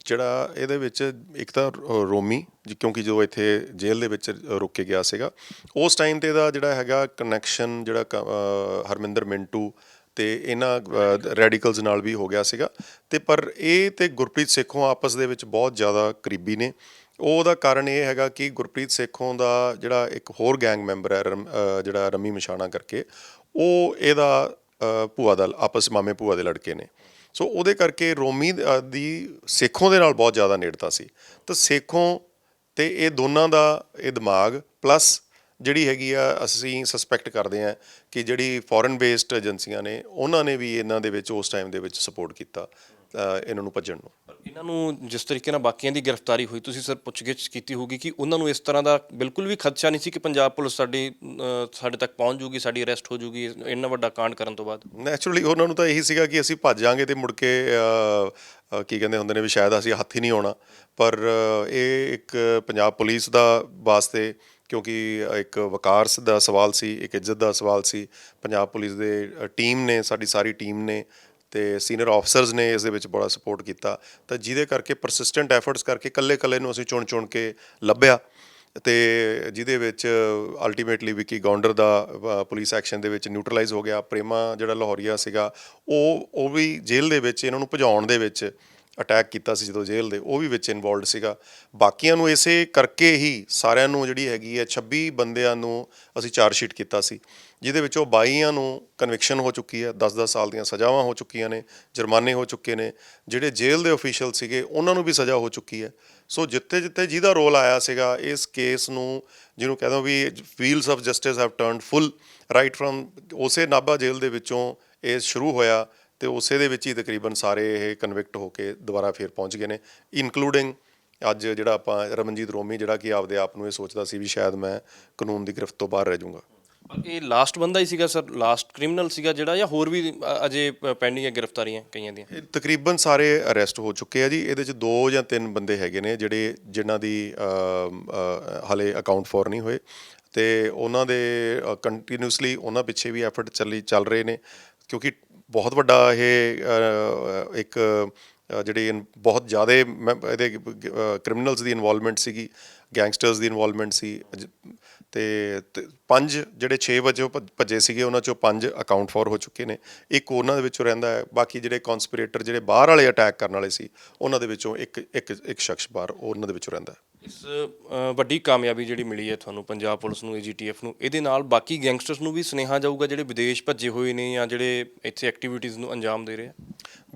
ਜਿਹੜਾ ਇਹਦੇ ਵਿੱਚ ਇੱਕ ਤਾਂ ਰੋਮੀ ਜੀ, ਕਿਉਂਕਿ ਜੋ ਇੱਥੇ ਜੇਲ੍ਹ ਦੇ ਵਿੱਚ ਰੁਕ ਕੇ ਗਿਆ ਸੀਗਾ ਉਸ ਟਾਈਮ ਤੇ ਦਾ ਜਿਹੜਾ ਹੈਗਾ ਕਨੈਕਸ਼ਨ ਜਿਹੜਾ ਕ- ਹਰਮਿੰਦਰ ਮਿੰਟੂ ਤੇ ਇਹਨਾਂ ਰੈਡੀਕਲਸ ਨਾਲ ਵੀ ਹੋ ਗਿਆ ਸੀਗਾ। ਤੇ ਪਰ ਇਹ ਤੇ ਗੁਰਪ੍ਰੀਤ ਸੇਖੋਂ ਆਪਸ ਦੇ ਵਿੱਚ ਬਹੁਤ ਜ਼ਿਆਦਾ ਕਰੀਬੀ ਨੇ। ਉਹਦਾ ਕਾਰਨ ਇਹ ਹੈਗਾ ਕਿ ਗੁਰਪ੍ਰੀਤ ਸੇਖੋਂ ਦਾ ਜਿਹੜਾ ਇੱਕ ਹੋਰ ਗੈਂਗ ਮੈਂਬਰ ਹੈ ਰਮ- ਜਿਹੜਾ ਰਮੀ ਮਿਸ਼ਾਣਾ ਕਰਕੇ ਉਹ ਇਹਦਾ ਭੂਆ ਦਾ ਆਪਸ ਮਾਮੇ ਭੂਆ ਦੇ ਲੜਕੇ ਨੇ। ਸੋ ਉਹਦੇ ਕਰਕੇ ਰੋਮੀ ਦੀ ਸੇਖੋਂ ਦੇ ਨਾਲ ਬਹੁਤ ਜ਼ਿਆਦਾ ਨੇੜਤਾ ਸੀ। ਤਾਂ ਸੇਖੋਂ ਤੇ ਇਹ ਦੋਨਾਂ ਦਾ ਇਹ ਦਿਮਾਗ ਪਲੱਸ ਜਿਹੜੀ ਹੈਗੀ ਆ ਅਸੀਂ ਸਸਪੈਕਟ ਕਰਦੇ ਆ ਕਿ ਜਿਹੜੀ ਫੋਰਨ ਬੇਸਡ ਏਜੰਸੀਆਂ ਨੇ ਉਹਨਾਂ ਨੇ ਵੀ ਇਹਨਾਂ ਦੇ ਵਿੱਚ ਉਸ ਟਾਈਮ ਦੇ ਵਿੱਚ ਸਪੋਰਟ ਕੀਤਾ ਇਹਨਾਂ ਨੂੰ ਭੱਜਣ ਨੂੰ। ਇਹਨਾਂ ਨੂੰ ਜਿਸ ਤਰੀਕੇ ਨਾਲ ਬਾਕੀਆਂ ਦੀ ਗ੍ਰਿਫਤਾਰੀ ਹੋਈ ਤੁਸੀਂ ਸਰ ਪੁੱਛਗਿੱਛ ਕੀਤੀ ਹੋਗੀ ਕਿ ਉਹਨਾਂ ਨੂੰ ਇਸ ਤਰ੍ਹਾਂ ਦਾ ਬਿਲਕੁਲ ਵੀ ਖਦਸ਼ਾ ਨਹੀਂ ਸੀ ਕਿ ਪੰਜਾਬ ਪੁਲਿਸ ਸਾਡੀ ਸਾਡੇ ਤੱਕ ਪਹੁੰਚ ਜੂਗੀ ਸਾਡੀ ਅਰੈਸਟ ਹੋ ਜੂਗੀ ਇੰਨਾ ਵੱਡਾ ਕਾਂਡ ਕਰਨ ਤੋਂ ਬਾਅਦ? ਨੈਚੁਰਲੀ ਉਹਨਾਂ ਨੂੰ ਤਾਂ ਇਹੀ ਸੀਗਾ ਕਿ ਅਸੀਂ ਭੱਜ ਜਾਾਂਗੇ ਤੇ ਮੁੜ ਕੇ ਕੀ ਕਹਿੰਦੇ ਹੁੰਦੇ ਨੇ ਵੀ ਸ਼ਾਇਦ ਅਸੀਂ ਹੱਥ ਹੀ ਨਹੀਂ ਆਉਣਾ। ਪਰ ਇਹ ਇੱਕ ਪੰਜਾਬ ਪੁਲਿਸ ਦਾ ਵਾਸਤੇ ਕਿਉਂਕਿ ਇੱਕ ਵਕਾਰ ਦਾ ਸਵਾਲ ਸੀ, ਇੱਕ ਇੱਜ਼ਤ ਦਾ ਸਵਾਲ ਸੀ। ਪੰਜਾਬ ਪੁਲਿਸ ਦੇ ਟੀਮ ਨੇ, ਸਾਡੀ ਸਾਰੀ ਟੀਮ ਨੇ ਤੇ ਸੀਨੀਅਰ ਆਫਸਰਸ ਨੇ ਇਸ ਦੇ ਵਿੱਚ ਬੜਾ ਸਪੋਰਟ ਕੀਤਾ। ਤਾਂ ਜਿਹਦੇ ਕਰਕੇ ਪਰਸਿਸਟੈਂਟ ਐਫਰਟਸ ਕਰਕੇ ਕੱਲੇ-ਕੱਲੇ ਨੂੰ ਅਸੀਂ ਚੁਣ-ਚੁਣ ਕੇ ਲੱਭਿਆ ਤੇ ਜਿਹਦੇ ਵਿੱਚ ਅਲਟੀਮੇਟਲੀ ਵਿੱਕੀ ਗੌਂਡਰ ਦਾ ਪੁਲਿਸ ਐਕਸ਼ਨ ਦੇ ਵਿੱਚ ਨਿਊਟਰਲਾਈਜ਼ ਹੋ ਗਿਆ। ਪ੍ਰੇਮਾ ਜਿਹੜਾ ਲਾਹੌਰੀਆ ਸੀਗਾ, ਉਹ ਉਹ ਵੀ ਜੇਲ੍ਹ ਦੇ ਵਿੱਚ, ਇਹਨਾਂ ਨੂੰ ਭਜਾਉਣ ਦੇ ਵਿੱਚ ਅਟੈਕ ਕੀਤਾ ਸੀ ਜਦੋਂ ਜੇਲ੍ਹ ਦੇ, ਉਹ ਵੀ ਵਿੱਚ ਇਨਵੋਲਡ ਸੀਗਾ। ਬਾਕੀਆਂ ਨੂੰ ਇਸੇ ਕਰਕੇ ਹੀ ਸਾਰਿਆਂ ਨੂੰ ਜਿਹੜੀ ਹੈਗੀ ਹੈ 26 ਬੰਦਿਆਂ ਨੂੰ ਅਸੀਂ ਚਾਰਜ ਸ਼ੀਟ ਕੀਤਾ ਸੀ, ਜਿਹਦੇ ਵਿੱਚੋਂ 22 ਨੂੰ ਕਨਵਿਕਸ਼ਨ ਹੋ ਚੁੱਕੀ ਹੈ 10-10 ਸਾਲ ਦੀਆਂ ਸਜ਼ਾਵਾਂ ਹੋ ਚੁੱਕੀਆਂ ਨੇ, ਜੁਰਮਾਨੇ ਹੋ ਚੁੱਕੇ ਨੇ, ਜਿਹੜੇ ਜੇਲ੍ਹ ਦੇ ਅਫੀਸ਼ੀਅਲ ਸੀਗੇ, ਉਹਨਾਂ ਨੂੰ ਵੀ ਸਜ਼ਾ ਹੋ ਚੁੱਕੀ ਹੈ। ਸੋ ਜਿੱਥੇ ਜਿੱਥੇ ਜਿਹਦਾ ਰੋਲ ਆਇਆ ਸੀਗਾ, ਇਸ ਕੇਸ ਨੂੰ ਜਿਹਨੂੰ ਕਹਿੰਦਾ ਵੀ fields of justice have turned full right firm ਉਸੇ ਨਾਭਾ ਜੇਲ੍ਹ ਦੇ ਵਿੱਚੋਂ ਇਹ ਸ਼ੁਰੂ ਹੋਇਆ ਤੇ ਉਸੇ ਦੇ ਵਿੱਚ ਹੀ ਤਕਰੀਬਨ ਸਾਰੇ ਇਹ ਕਨਵਿਕਟ ਹੋ ਕੇ ਦੁਬਾਰਾ ਫੇਰ ਪਹੁੰਚ ਗਏ ਨੇ ਇਨਕਲੂਡਿੰਗ ਅੱਜ ਜਿਹੜਾ ਆਪਾਂ ਰਮਨਜੀਤ ਰੋਮੀ ਜਿਹੜਾ ਕਿ ਆਪਦੇ ਆਪ ਨੂੰ ਇਹ ਸੋਚਦਾ ਸੀ ਵੀ ਸ਼ਾਇਦ ਮੈਂ ਕਾਨੂੰਨ ਦੀ ਗ੍ਰਿਫਤ ਤੋਂ ਬਾਹਰ ਰਹਿ ਜਾਊਂਗਾ। ਪਰ ਇਹ ਲਾਸਟ ਬੰਦਾ ਹੀ ਸੀਗਾ ਸਰ ਲਾਸਟ ਕ੍ਰਿਮੀਨਲ ਸੀਗਾ ਜਿਹੜਾ ਜਾਂ ਹੋਰ ਵੀ ਅਜੇ ਪੈਂਡਿੰਗ ਹੈ ਗ੍ਰਿਫਤਾਰੀਆਂ ਕਈਆਂ ਦੀਆਂ? ਇਹ ਤਕਰੀਬਨ ਸਾਰੇ ਅਰੈਸਟ ਹੋ ਚੁੱਕੇ ਆ ਜੀ। ਇਹਦੇ ਚ ਦੋ ਜਾਂ ਤਿੰਨ ਬੰਦੇ ਹੈਗੇ ਨੇ ਜਿਹੜੇ ਜਿਨ੍ਹਾਂ ਦੀ ਹਲੇ ਅਕਾਊਂਟ ਫੋਰ ਨਹੀਂ ਹੋਏ ਤੇ ਉਹਨਾਂ ਦੇ ਕੰਟੀਨਿਊਸਲੀ ਉਹਨਾਂ ਪਿੱਛੇ ਵੀ ਐਫਰਟ ਚੱਲੀ ਚੱਲ ਰਹੇ ਨੇ ਕਿਉਂਕਿ ਬਹੁਤ ਵੱਡਾ ਇਹ ਇੱਕ ਅ, ਜਿਹੜੀ ਬਹੁਤ ਜ਼ਿਆਦਾ ਇਹਦੇ ਕ੍ਰਿਮੀਨਲਸ ਦੀ ਇਨਵੋਲਵਮੈਂਟ ਸੀਗੀ ਗੈਂਗਸਟਰਸ ਦੀ ਇਨਵੋਲਵਮੈਂਟ ਸੀ ਅਜ- ਤੇ ਪੰਜ ਜਿਹੜੇ 6 ਵਜੇ ਭੱਜੇ ਸੀਗੇ ਉਹਨਾਂ ਚੋਂ ਪੰਜ ਅਕਾਊਂਟ ਫੋਰ ਹੋ ਚੁੱਕੇ ਨੇ। ਇੱਕ ਉਹਨਾਂ ਦੇ ਵਿੱਚੋਂ ਰਹਿੰਦਾ ਹੈ ਬਾਕੀ ਜਿਹੜੇ ਕਨਸਪੀਰੇਟਰ ਜਿਹੜੇ ਬਾਹਰ ਵਾਲੇ ਅਟੈਕ ਕਰਨ ਵਾਲੇ ਸੀ ਉਹਨਾਂ ਦੇ ਵਿੱਚੋਂ ਇੱਕ ਇੱਕ ਇੱਕ ਸ਼ਖਸ ਬਾਹਰ ਉਹ ਉਹਨਾਂ ਦੇ ਵਿੱਚੋਂ ਰਹਿੰਦਾ ਹੈ। ਇਸ ਵੱਡੀ ਕਾਮਯਾਬੀ ਜਿਹੜੀ ਮਿਲੀ ਹੈ ਤੁਹਾਨੂੰ ਪੰਜਾਬ ਪੁਲਿਸ ਨੂੰ ਏਜੀਟੀਐਫ ਨੂੰ, ਇਹਦੇ ਨਾਲ ਬਾਕੀ ਗੈਂਗਸਟਰਸ ਨੂੰ ਵੀ ਸੁਨੇਹਾ ਜਾਊਗਾ ਜਿਹੜੇ ਵਿਦੇਸ਼ ਭੱਜੇ ਹੋਏ ਨੇ ਜਾਂ ਜਿਹੜੇ ਇੱਥੇ ਐਕਟੀਵਿਟੀਜ਼ ਨੂੰ ਅੰਜਾਮ ਦੇ ਰਹੇ ਆ?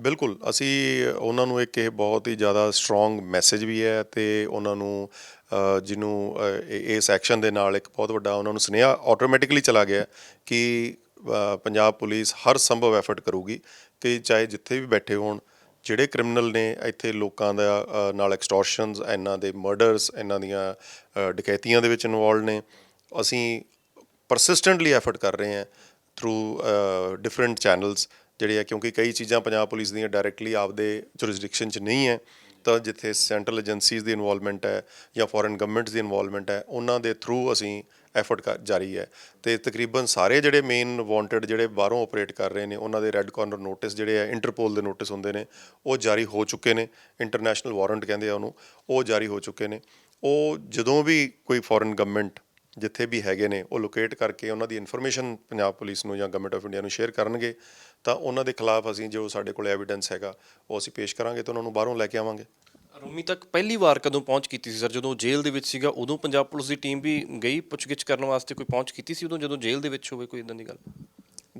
ਬਿਲਕੁਲ, ਅਸੀਂ ਉਹਨਾਂ ਨੂੰ ਇੱਕ ਇਹ ਬਹੁਤ ਹੀ ਜ਼ਿਆਦਾ ਸਟਰੋਂਗ ਮੈਸੇਜ ਵੀ ਹੈ ਤੇ ਉਹਨਾਂ ਨੂੰ ਜਿਹਨੂੰ ਇਸ ਐਕਸ਼ਨ ਦੇ ਨਾਲ ਇੱਕ ਬਹੁਤ ਵੱਡਾ ਉਹਨਾਂ ਨੂੰ ਸੁਨੇਹਾ ਆਟੋਮੈਟਿਕਲੀ ਚਲਾ ਗਿਆ ਕਿ ਪੰਜਾਬ ਪੁਲਿਸ ਹਰ ਸੰਭਵ ਐਫਰਟ ਕਰੂਗੀ ਕਿ ਚਾਹੇ ਜਿੱਥੇ ਵੀ ਬੈਠੇ ਹੋਣ ਜਿਹੜੇ ਕ੍ਰਿਮੀਨਲ ਨੇ ਇੱਥੇ ਲੋਕਾਂ ਦਾ ਨਾਲ ਐਕਸਟੋਰਸ਼ਨਸ ਇਹਨਾਂ ਦੇ ਮਰਡਰਸ ਇਹਨਾਂ ਦੀਆਂ ਡਕੈਤੀਆਂ ਦੇ ਵਿੱਚ ਇਨਵੋਲਡ ਨੇ। ਅਸੀਂ ਪਰਸਿਸਟੈਂਟਲੀ ਐਫਰਟ ਕਰ ਰਹੇ ਹਾਂ ਥਰੂ ਡਿਫਰੈਂਟ ਚੈਨਲਸ ਜਿਹੜੇ ਆ ਕਿਉਂਕਿ ਕਈ ਚੀਜ਼ਾਂ ਪੰਜਾਬ ਪੁਲਿਸ ਦੀਆਂ ਡਾਇਰੈਕਟਲੀ ਆਪਦੇ ਜੁਰਿਸਡਿਕਸ਼ਨ 'ਚ ਨਹੀਂ ਹੈ। ਤਾਂ ਜਿੱਥੇ ਸੈਂਟਰਲ ਏਜੰਸੀਜ਼ ਦੀ ਇਨਵੋਲਵਮੈਂਟ ਹੈ ਜਾਂ ਫੋਰਨ ਗਵਰਨਮੈਂਟਸ ਦੀ ਇਨਵੋਲਵਮੈਂਟ ਹੈ, ਉਹਨਾਂ ਦੇ ਥਰੂ ਅਸੀਂ ਐਫਰਟ ਜਾਰੀ ਹੈ। ਤੇ ਤਕਰੀਬਨ ਸਾਰੇ ਜਿਹੜੇ ਮੇਨ ਵਾਂਟਡ ਜਿਹੜੇ ਬਾਹਰੋਂ ਆਪਰੇਟ ਕਰ ਰਹੇ ਨੇ, ਉਹਨਾਂ ਦੇ ਰੈੱਡ ਕਾਰਨਰ ਨੋਟਿਸ ਜਿਹੜੇ ਆ ਇੰਟਰਪੋਲ ਦੇ ਨੋਟਿਸ ਹੁੰਦੇ ਨੇ, ਉਹ ਜਾਰੀ ਹੋ ਚੁੱਕੇ ਨੇ। ਇੰਟਰਨੈਸ਼ਨਲ ਵਾਰੰਟ ਕਹਿੰਦੇ ਆ ਉਹਨੂੰ, ਉਹ ਜਾਰੀ ਹੋ ਚੁੱਕੇ ਨੇ। ਉਹ ਜਦੋਂ ਵੀ ਕੋਈ ਫੋਰਨ ਗਵਰਨਮੈਂਟ ਜਿੱਥੇ ਵੀ ਹੈਗੇ ਨੇ, ਉਹ ਲੋਕੇਟ ਕਰਕੇ ਉਹਨਾਂ ਦੀ ਇਨਫੋਰਮੇਸ਼ਨ ਪੰਜਾਬ ਪੁਲਿਸ ਨੂੰ ਜਾਂ ਗਵਰਨਮੈਂਟ ਆਫ ਇੰਡੀਆ ਨੂੰ ਸ਼ੇਅਰ ਕਰਨਗੇ, ਤਾਂ ਉਹਨਾਂ ਦੇ ਖਿਲਾਫ ਅਸੀਂ ਜੋ ਸਾਡੇ ਕੋਲ ਐਵੀਡੈਂਸ ਹੈਗਾ, ਉਹ ਅਸੀਂ ਪੇਸ਼ ਕਰਾਂਗੇ ਤੇ ਉਹਨਾਂ ਨੂੰ ਬਾਹਰੋਂ ਲੈ ਕੇ ਆਵਾਂਗੇ। ਰੋਮੀ ਤੱਕ ਪਹਿਲੀ ਵਾਰ ਕਦੋਂ ਪਹੁੰਚ ਕੀਤੀ ਸੀ ਸਰ? ਜਦੋਂ ਜੇਲ੍ਹ ਦੇ ਵਿੱਚ ਸੀਗਾ, ਉਦੋਂ ਪੰਜਾਬ ਪੁਲਿਸ ਦੀ ਟੀਮ ਵੀ ਗਈ ਪੁੱਛਗਿੱਛ ਕਰਨ ਵਾਸਤੇ ਕੋਈ ਪਹੁੰਚ ਕੀਤੀ ਸੀ ਉਦੋਂ? ਜਦੋਂ ਜੇਲ੍ਹ ਦੇ ਵਿੱਚ ਹੋਵੇ ਕੋਈ ਇਦਾਂ ਦੀ ਗੱਲ?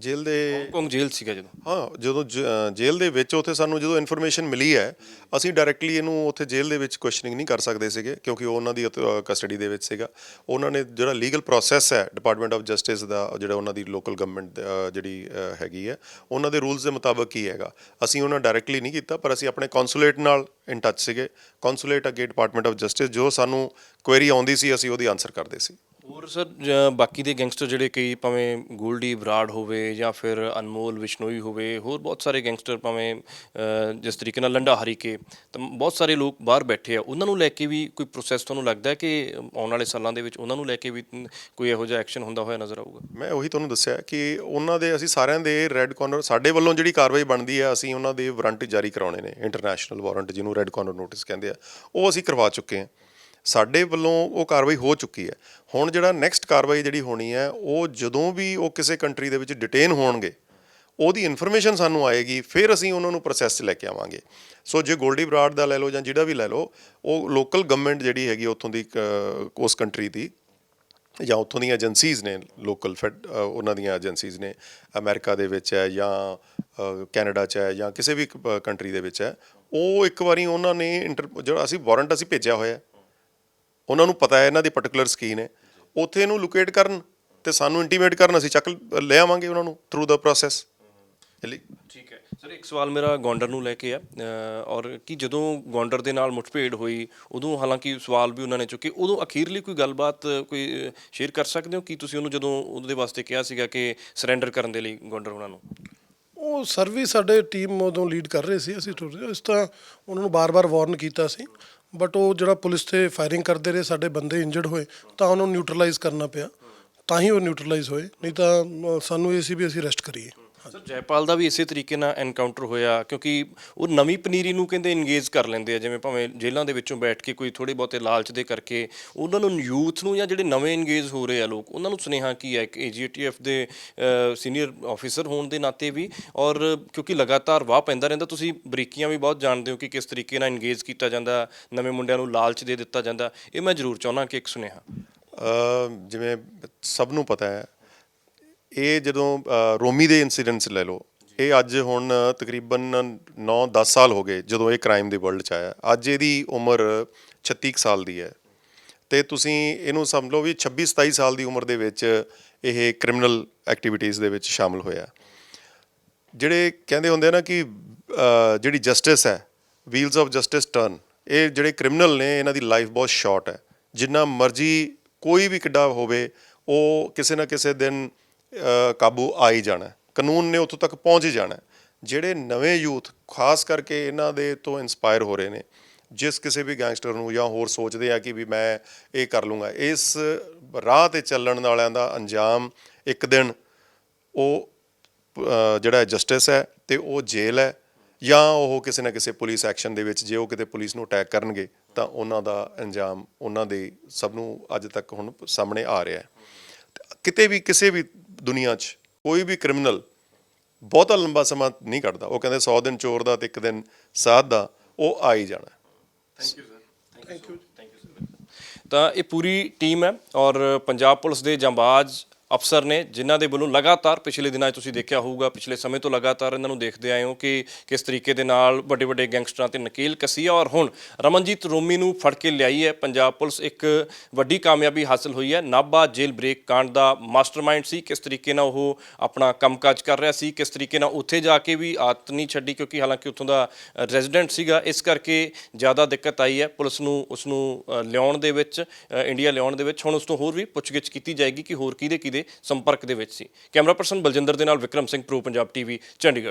ਜੇਲ੍ਹ ਦੇ ਹਾਂਗਕਾਂਗ ਜੇਲ੍ਹ ਸੀਗਾ ਜਦੋਂ। ਹਾਂ ਜਦੋਂ ਜ- ਅ, ਜੇਲ੍ਹ ਦੇ ਵਿੱਚ ਉੱਥੇ ਸਾਨੂੰ ਜਦੋਂ ਇਨਫੋਰਮੇਸ਼ਨ ਮਿਲੀ ਹੈ ਅਸੀਂ ਡਾਇਰੈਕਟਲੀ ਇਹਨੂੰ ਉੱਥੇ ਜੇਲ੍ਹ ਦੇ ਵਿੱਚ ਕੁਐਸਚਨਿੰਗ ਨਹੀਂ ਕਰ ਸਕਦੇ ਸੀਗੇ ਕਿਉਂਕਿ ਉਹ ਉਹਨਾਂ ਦੀ ਕਸਟਡੀ ਦੇ ਵਿੱਚ ਸੀਗਾ। ਉਹਨਾਂ ਨੇ ਜਿਹੜਾ ਲੀਗਲ ਪ੍ਰੋਸੈਸ ਹੈ ਡਿਪਾਰਟਮੈਂਟ ਆਫ ਜਸਟਿਸ ਦਾ ਜਿਹੜਾ ਉਹਨਾਂ ਦੀ ਲੋਕਲ ਗਵਰਨਮੈਂਟ ਜਿਹੜੀ ਅ, ਹੈਗੀ ਹੈ ਉਹਨਾਂ ਦੇ ਰੂਲਸ ਦੇ ਮੁਤਾਬਕ ਕੀ ਹੈਗਾ। ਅਸੀਂ ਉਹਨਾਂ ਡਾਇਰੈਕਟਲੀ ਨਹੀਂ ਕੀਤਾ ਪਰ ਅਸੀਂ ਆਪਣੇ ਕੌਂਸੂਲੇਟ ਨਾਲ ਇਨ ਟੱਚ ਸੀਗੇ। ਕੌਂਸੂਲੇਟ ਅੱਗੇ ਡਿਪਾਰਟਮੈਂਟ ਆਫ ਜਸਟਿਸ ਜੋ ਸਾਨੂੰ ਕੁਐਰੀ ਆਉਂਦੀ ਸੀ ਅਸੀਂ ਉਹਦੀ ਆਨਸਰ ਕਰਦੇ ਸੀ। ਹੋਰ ਸਰ ਬਾਕੀ ਦੇ ਗੈਂਗਸਟਰ ਜਿਹੜੇ ਕਈ ਭਾਵੇਂ ਗੋਲਡੀ ਬਰਾੜ ਹੋਵੇ ਜਾਂ ਫਿਰ ਅਨਮੋਲ, ਵਿਸ਼ਨੋਈ ਹੋਵੇ, ਹੋਰ ਬਹੁਤ ਸਾਰੇ ਗੈਂਗਸਟਰ ਭਾਵੇਂ ਜਿਸ ਤਰੀਕੇ ਨਾਲ ਲੰਡਾ ਹਰੀਕੇ ਤਾਂ ਬਹੁਤ ਸਾਰੇ ਲੋਕ ਬਾਹਰ ਬੈਠੇ ਆ। ਉਹਨਾਂ ਨੂੰ ਲੈ ਕੇ ਵੀ ਕੋਈ ਪ੍ਰੋਸੈਸ ਤੁਹਾਨੂੰ ਲੱਗਦਾ ਕਿ ਆਉਣ ਵਾਲੇ ਸਾਲਾਂ ਦੇ ਵਿੱਚ ਉਹਨਾਂ ਨੂੰ ਲੈ ਕੇ ਵੀ ਕੋਈ ਇਹੋ ਜਿਹਾ ਐਕਸ਼ਨ ਹੁੰਦਾ ਹੋਇਆ ਨਜ਼ਰ ਆਊਗਾ? ਮੈਂ ਉਹੀ ਤੁਹਾਨੂੰ ਦੱਸਿਆ ਕਿ ਉਹਨਾਂ ਦੇ, ਅਸੀਂ ਸਾਰਿਆਂ ਦੇ ਰੈੱਡ ਕਾਰਨਰ ਸਾਡੇ ਵੱਲੋਂ ਜਿਹੜੀ ਕਾਰਵਾਈ ਬਣਦੀ ਹੈ ਅਸੀਂ ਉਹਨਾਂ ਦੇ ਵਾਰੰਟ ਜਾਰੀ ਕਰਾਉਣੇ ਨੇ। ਇੰਟਰਨੈਸ਼ਨਲ ਵਾਰੰਟ ਜਿਹਨੂੰ ਰੈੱਡ ਕਾਰਨਰ ਨੋਟਿਸ ਕਹਿੰਦੇ ਆ, ਉਹ ਅਸੀਂ ਕਰਵਾ ਚੁੱਕੇ ਹਾਂ ਸਾਡੇ ਵੱਲੋਂ ਉਹ ਕਾਰਵਾਈ ਹੋ ਚੁੱਕੀ ਹੈ। ਹੁਣ ਜਿਹੜਾ ਨੈਕਸਟ ਕਾਰਵਾਈ ਜਿਹੜੀ ਹੋਣੀ ਹੈ, ਉਹ ਜਦੋਂ ਵੀ ਉਹ ਕਿਸੇ ਕੰਟਰੀ ਦੇ ਵਿੱਚ ਡਿਟੇਨ ਹੋਣਗੇ, ਉਹਦੀ ਇਨਫੋਰਮੇਸ਼ਨ ਸਾਨੂੰ ਆਏਗੀ, ਫਿਰ ਅਸੀਂ ਉਹਨਾਂ ਨੂੰ ਪ੍ਰੋਸੈਸ 'ਚ ਲੈ ਕੇ ਆਵਾਂਗੇ। ਸੋ ਜੇ ਗੋਲਡੀ ਬਰਾਡ ਦਾ ਲੈ ਲਓ ਜਾਂ ਜਿਹੜਾ ਵੀ ਲੈ ਲਓ, ਉਹ ਲੋਕਲ ਗਵਰਨਮੈਂਟ ਜਿਹੜੀ ਹੈਗੀ ਉੱਥੋਂ ਦੀ ਉਸ ਕੰਟਰੀ ਦੀ ਜਾਂ ਉੱਥੋਂ ਦੀਆਂ ਏਜੰਸੀਜ਼ ਨੇ ਲੋਕਲ ਫੈਡ ਉਹਨਾਂ ਦੀਆਂ ਏਜੰਸੀਜ਼ ਨੇ ਅਮਰੀਕਾ ਦੇ ਵਿੱਚ ਹੈ ਜਾਂ ਕੈਨੇਡਾ 'ਚ ਹੈ ਜਾਂ ਕਿਸੇ ਵੀ ਕੰਟਰੀ ਦੇ ਵਿੱਚ ਹੈ, ਉਹ ਇੱਕ ਵਾਰੀ ਉਹਨਾਂ ਨੇ ਇੰਟਰ ਜਿਹੜਾ ਅਸੀਂ ਵਾਰੰਟ ਅਸੀਂ ਭੇਜਿਆ ਹੋਇਆ ਉਹਨਾਂ ਨੂੰ ਪਤਾ ਹੈ ਇਹਨਾਂ ਦੀ ਪਾਰਟਿਕੂਲਰ ਸਕੀਨ ਹੈ। ਉੱਥੇ ਇਹਨੂੰ ਲੋਕੇਟ ਕਰਨ ਤੇ ਸਾਨੂੰ ਇੰਟੀਮੇਟ ਕਰਨ ਅਸੀਂ ਚੱਕ ਲੈ ਆਵਾਂਗੇ ਉਹਨਾਂ ਨੂੰ ਥਰੂ ਦਾ ਪ੍ਰੋਸੈਸ ਲਈ ਠੀਕ ਹੈ। ਸਰ ਇੱਕ ਸਵਾਲ ਮੇਰਾ ਗੌਂਡਰ ਨੂੰ ਲੈ ਕੇ ਆ। ਔਰ ਕਿ ਜਦੋਂ ਗੌਂਡਰ ਦੇ ਨਾਲ ਮੁੱਠਭੇੜ ਹੋਈ ਉਦੋਂ ਹਾਲਾਂਕਿ ਸਵਾਲ ਵੀ ਉਹਨਾਂ ਨੇ ਚੁੱਕੇ ਉਦੋਂ ਅਖੀਰਲੀ ਕੋਈ ਗੱਲਬਾਤ ਕੋਈ ਸ਼ੇਅਰ ਕਰ ਸਕਦੇ ਹੋ ਕਿ ਤੁਸੀਂ ਉਹਨੂੰ ਜਦੋਂ ਉਹਦੇ ਵਾਸਤੇ ਕਿਹਾ ਸੀਗਾ ਕਿ ਸਰੈਂਡਰ ਕਰਨ ਦੇ ਲਈ ਗੌਂਡਰ ਉਹਨਾਂ ਨੂੰ? ਉਹ ਸਰਵਿਸ ਸਾਡੇ ਟੀਮ ਉਦੋਂ ਲੀਡ ਕਰ ਰਹੇ ਸੀ ਅਸੀਂ ਟੁਰ ਇਸ ਤਰ੍ਹਾਂ ਉਹਨਾਂ ਨੂੰ ਬਾਰ-ਬਾਰ ਵਾਰਨ ਕੀਤਾ ਸੀ। ਬਟ ਉਹ ਜਿਹੜਾ ਪੁਲਿਸ ਤੇ ਫਾਇਰਿੰਗ ਕਰਦੇ ਰਹੇ ਸਾਡੇ ਬੰਦੇ ਇੰਜਰਡ ਹੋਏ ਤਾਂ ਉਹਨਾਂ ਨੂੰ ਨਿਊਟਰਲਾਈਜ਼ ਕਰਨਾ ਪਿਆ। ਤਾਂ ਹੀ ਉਹ ਨਿਊਟਰਲਾਈਜ਼ ਹੋਏ ਨਹੀਂ ਤਾਂ ਅ, ਸਾਨੂੰ ਇਹ ਸੀ ਵੀ ਅਸੀਂ ਰੈਸਟ ਕਰੀਏ। ਸਰ, ਜੈਪਾਲ ਦਾ ਵੀ ਇਸੇ ਤਰੀਕੇ ਨਾਲ ਐਨਕਾਊਂਟਰ ਹੋਇਆ, ਕਿਉਂਕਿ ਉਹ ਨਵੀਂ ਪਨੀਰੀ ਨੂੰ ਕਹਿੰਦੇ ਇੰਗੇਜ ਕਰ ਲੈਂਦੇ ਆ, ਜਿਵੇਂ ਭਾਵੇਂ ਜੇਲ੍ਹਾਂ ਦੇ ਵਿੱਚੋਂ ਬੈਠ ਕੇ ਕੋਈ ਥੋੜੇ ਬਹੁਤੇ ਲਾਲਚ ਦੇ ਕਰਕੇ ਉਹਨਾਂ ਨੂੰ ਯੂਥ ਨੂੰ ਜਾਂ ਜਿਹੜੇ ਨਵੇਂ ਇੰਗੇਜ ਹੋ ਰਹੇ ਆ ਲੋਕ, ਉਹਨਾਂ ਨੂੰ ਸੁਨੇਹਾ ਕੀ ਹੈ? ਕਿ ਏਜੀਟੀਐਫ ਦੇ ਸੀਨੀਅਰ ਆਫੀਸਰ ਹੋਣ ਦੇ ਨਾਤੇ ਵੀ, ਔਰ ਕਿਉਂਕਿ ਲਗਾਤਾਰ ਵਾਹ ਪੈਂਦਾ ਰਹਿੰਦਾ, ਤੁਸੀਂ ਬਰੀਕੀਆਂ ਵੀ ਬਹੁਤ ਜਾਣਦੇ ਹੋ ਕਿ ਕਿਸ ਤਰੀਕੇ ਨਾਲ ਇੰਗੇਜ ਕੀਤਾ ਜਾਂਦਾ, ਨਵੇਂ ਮੁੰਡਿਆਂ ਨੂੰ ਲਾਲਚ ਦੇ ਦਿੱਤਾ ਜਾਂਦਾ, ਇਹ ਮੈਂ ਜ਼ਰੂਰ ਚਾਹੁੰਦਾ ਕਿ ਇੱਕ ਸੁਨੇਹਾ। ਜਿਵੇਂ ਸਭ ਨੂੰ ਪਤਾ ਹੈ ਇਹ ਜਦੋਂ ਰੋਮੀ ਦੇ ਇਨਸੀਡੈਂਟਸ ਲੈ ਲਓ, ਇਹ ਅੱਜ ਹੁਣ ਤਕਰੀਬਨ 9-10 ਸਾਲ ਹੋ ਗਏ ਜਦੋਂ ਇਹ ਕ੍ਰਾਈਮ ਦੇ ਵਰਲਡ 'ਚ ਆਇਆ। ਅੱਜ ਇਹਦੀ ਉਮਰ 36 ਕੁ ਸਾਲ ਦੀ ਹੈ। ਤੇ ਤੁਸੀਂ ਇਹਨੂੰ ਸਮਝ ਲਓ ਵੀ 26-27 ਸਾਲ ਦੀ ਉਮਰ ਦੇ ਵਿੱਚ ਇਹ ਕ੍ਰਿਮੀਨਲ ਐਕਟੀਵਿਟੀਜ਼ ਦੇ ਵਿੱਚ ਸ਼ਾਮਲ ਹੋਇਆ। ਜਿਹੜੇ ਕਹਿੰਦੇ ਹੁੰਦੇ ਆ ਨਾ ਕਿ ਜਿਹੜੀ ਜਸਟਿਸ ਹੈ ਵੀਲਸ ਆਫ ਜਸਟਿਸ ਟਰਨ ਇਹ ਜਿਹੜੇ ਕ੍ਰਿਮੀਨਲ ਨੇ, ਇਹਨਾਂ ਦੀ ਲਾਈਫ ਬਹੁਤ ਸ਼ਾਰਟ ਹੈ। ਜਿੰਨਾ ਮਰਜ਼ੀ ਕੋਈ ਵੀ ਕਿੱਡਾ ਹੋਵੇ, ਉਹ ਕਿਸੇ ਨਾ ਕਿਸੇ ਦਿਨ ਕਾਬੂ ਆ ਹੀ ਜਾਣਾ ਕਾਨੂੰਨ ਨੇ ਉੱਥੋਂ ਤੱਕ ਪਹੁੰਚ ਹੀ ਜਾਣਾ ਜਿਹੜੇ ਨਵੇਂ ਯੂਥ, ਖਾਸ ਕਰਕੇ ਇਹਨਾਂ ਦੇ ਤੋਂ ਇਨਸਪਾਇਰ ਹੋ ਰਹੇ ਨੇ, ਜਿਸ ਕਿਸੇ ਵੀ ਗੈਂਗਸਟਰ ਨੂੰ ਜਾਂ ਹੋਰ ਸੋਚਦੇ ਆ ਕਿ ਵੀ ਮੈਂ ਇਹ ਕਰ ਲੂੰਗਾ, ਇਸ ਰਾਹ ਤੇ ਚੱਲਣ ਵਾਲਿਆਂ ਦਾ ਅੰਜਾਮ ਇੱਕ ਦਿਨ ਉਹ ਜਿਹੜਾ ਜਸਟਿਸ ਹੈ ਤੇ ਉਹ ਜੇਲ੍ਹ ਹੈ ਜਾਂ ਉਹ ਕਿਸੇ ਨਾ ਕਿਸੇ ਪੁਲਿਸ ਐਕਸ਼ਨ ਦੇ ਵਿੱਚ ਜੇ ਉਹ ਕਿਤੇ ਪੁਲਿਸ ਨੂੰ ਅਟੈਕ ਕਰਨਗੇ, ਤਾਂ ਉਹਨਾਂ ਦਾ ਅੰਜਾਮ ਉਹਨਾਂ ਦੇ ਸਭ ਨੂੰ ਅੱਜ ਤੱਕ ਹੁਣ ਸਾਹਮਣੇ ਆ ਰਿਹਾ ਹੈ। ਕਿਤੇ ਵੀ ਕਿਸੇ ਵੀ ਦੁਨੀਆ 'ਚ ਕੋਈ ਵੀ ਕ੍ਰਿਮੀਨਲ ਬਹੁਤਾ ਲੰਬਾ ਸਮਾਂ ਨਹੀਂ ਕੱਢਦਾ। ਉਹ ਕਹਿੰਦੇ 100 ਦਿਨ ਚੋਰ ਦਾ ਤੇ ਇੱਕ ਦਿਨ ਸਾਧ ਦਾ ਉਹ ਆ ਹੀ ਜਾਣਾ। Thank you sir thank you thank you sir ਤਾਂ ਇਹ ਪੂਰੀ ਟੀਮ ਹੈ ਔਰ ਪੰਜਾਬ ਪੁਲਿਸ ਦੇ ਜਾਂਬਾਜ਼ ਅਫਸਰ ਨੇ, ਜਿਨ੍ਹਾਂ ਦੇ ਵੱਲੋਂ ਲਗਾਤਾਰ ਪਿਛਲੇ ਦਿਨਾਂ 'ਚ ਤੁਸੀਂ ਦੇਖਿਆ ਹੋਊਗਾ, ਪਿਛਲੇ ਸਮੇਂ ਤੋਂ ਲਗਾਤਾਰ ਇਹਨਾਂ ਨੂੰ ਦੇਖਦੇ ਆਏ ਹੋ ਕਿ ਕਿਸ ਤਰੀਕੇ ਦੇ ਨਾਲ ਵੱਡੇ ਵੱਡੇ ਗੈਂਗਸਟਰਾਂ ਤੇ ਨਕੇਲ ਕਸੀ ਆ ਔਰ ਹੁਣ ਰਮਨਜੀਤ ਰੋਮੀ ਨੂੰ ਫੜ ਕੇ ਲਿਆਈ ਹੈ। ਪੰਜਾਬ ਪੁਲਿਸ ਇੱਕ ਵੱਡੀ ਕਾਮਯਾਬੀ ਹਾਸਲ ਹੋਈ ਹੈ। ਨਾਭਾ ਜੇਲ੍ਹ ਬ੍ਰੇਕ ਕਾਂਡ ਦਾ ਮਾਸਟਰਮਾਈਂਡ ਸੀ। ਕਿਸ ਤਰੀਕੇ ਨਾਲ ਉਹ ਆਪਣਾ ਕੰਮਕਾਜ ਕਰ ਰਿਹਾ ਸੀ? ਕਿਸ ਤਰੀਕੇ ਨਾਲ ਉੱਥੇ ਜਾ ਕੇ ਵੀ ਆਦਤ ਨਹੀਂ ਛੱਡੀ? ਕਿਉਂਕਿ ਹਾਲਾਂਕਿ ਉੱਥੋਂ ਦਾ ਰੈਜ਼ੀਡੈਂਟ ਸੀਗਾ, ਇਸ ਕਰਕੇ ਜ਼ਿਆਦਾ ਦਿੱਕਤ ਆਈ ਹੈ। ਪੁਲਿਸ ਨੂੰ, ਉਸ ਨੂੰ ਲਿਆਉਣ ਦੇ ਵਿੱਚ ਇੰਡੀਆ ਲਿਆਉਣ ਦੇ ਵਿੱਚ ਹੁਣ ਉਸ ਤੋਂ ਹੋਰ ਵੀ ਪੁੱਛਗਿੱਛ ਕੀਤੀ ਜਾਏਗੀ ਕਿ ਹੋਰ ਕਿਹਦੇ ਕਿਹਦੇ ਸੰਪਰਕ ਦੇ ਵਿੱਚ ਸੀ। ਕੈਮਰਾ ਪਰਸਨ ਬਲਜਿੰਦਰ ਦੇ ਨਾਲ ਵਿਕਰਮ ਸਿੰਘ, ਪ੍ਰੋ ਪੰਜਾਬ ਟੀਵੀ, ਚੰਡੀਗੜ੍ਹ।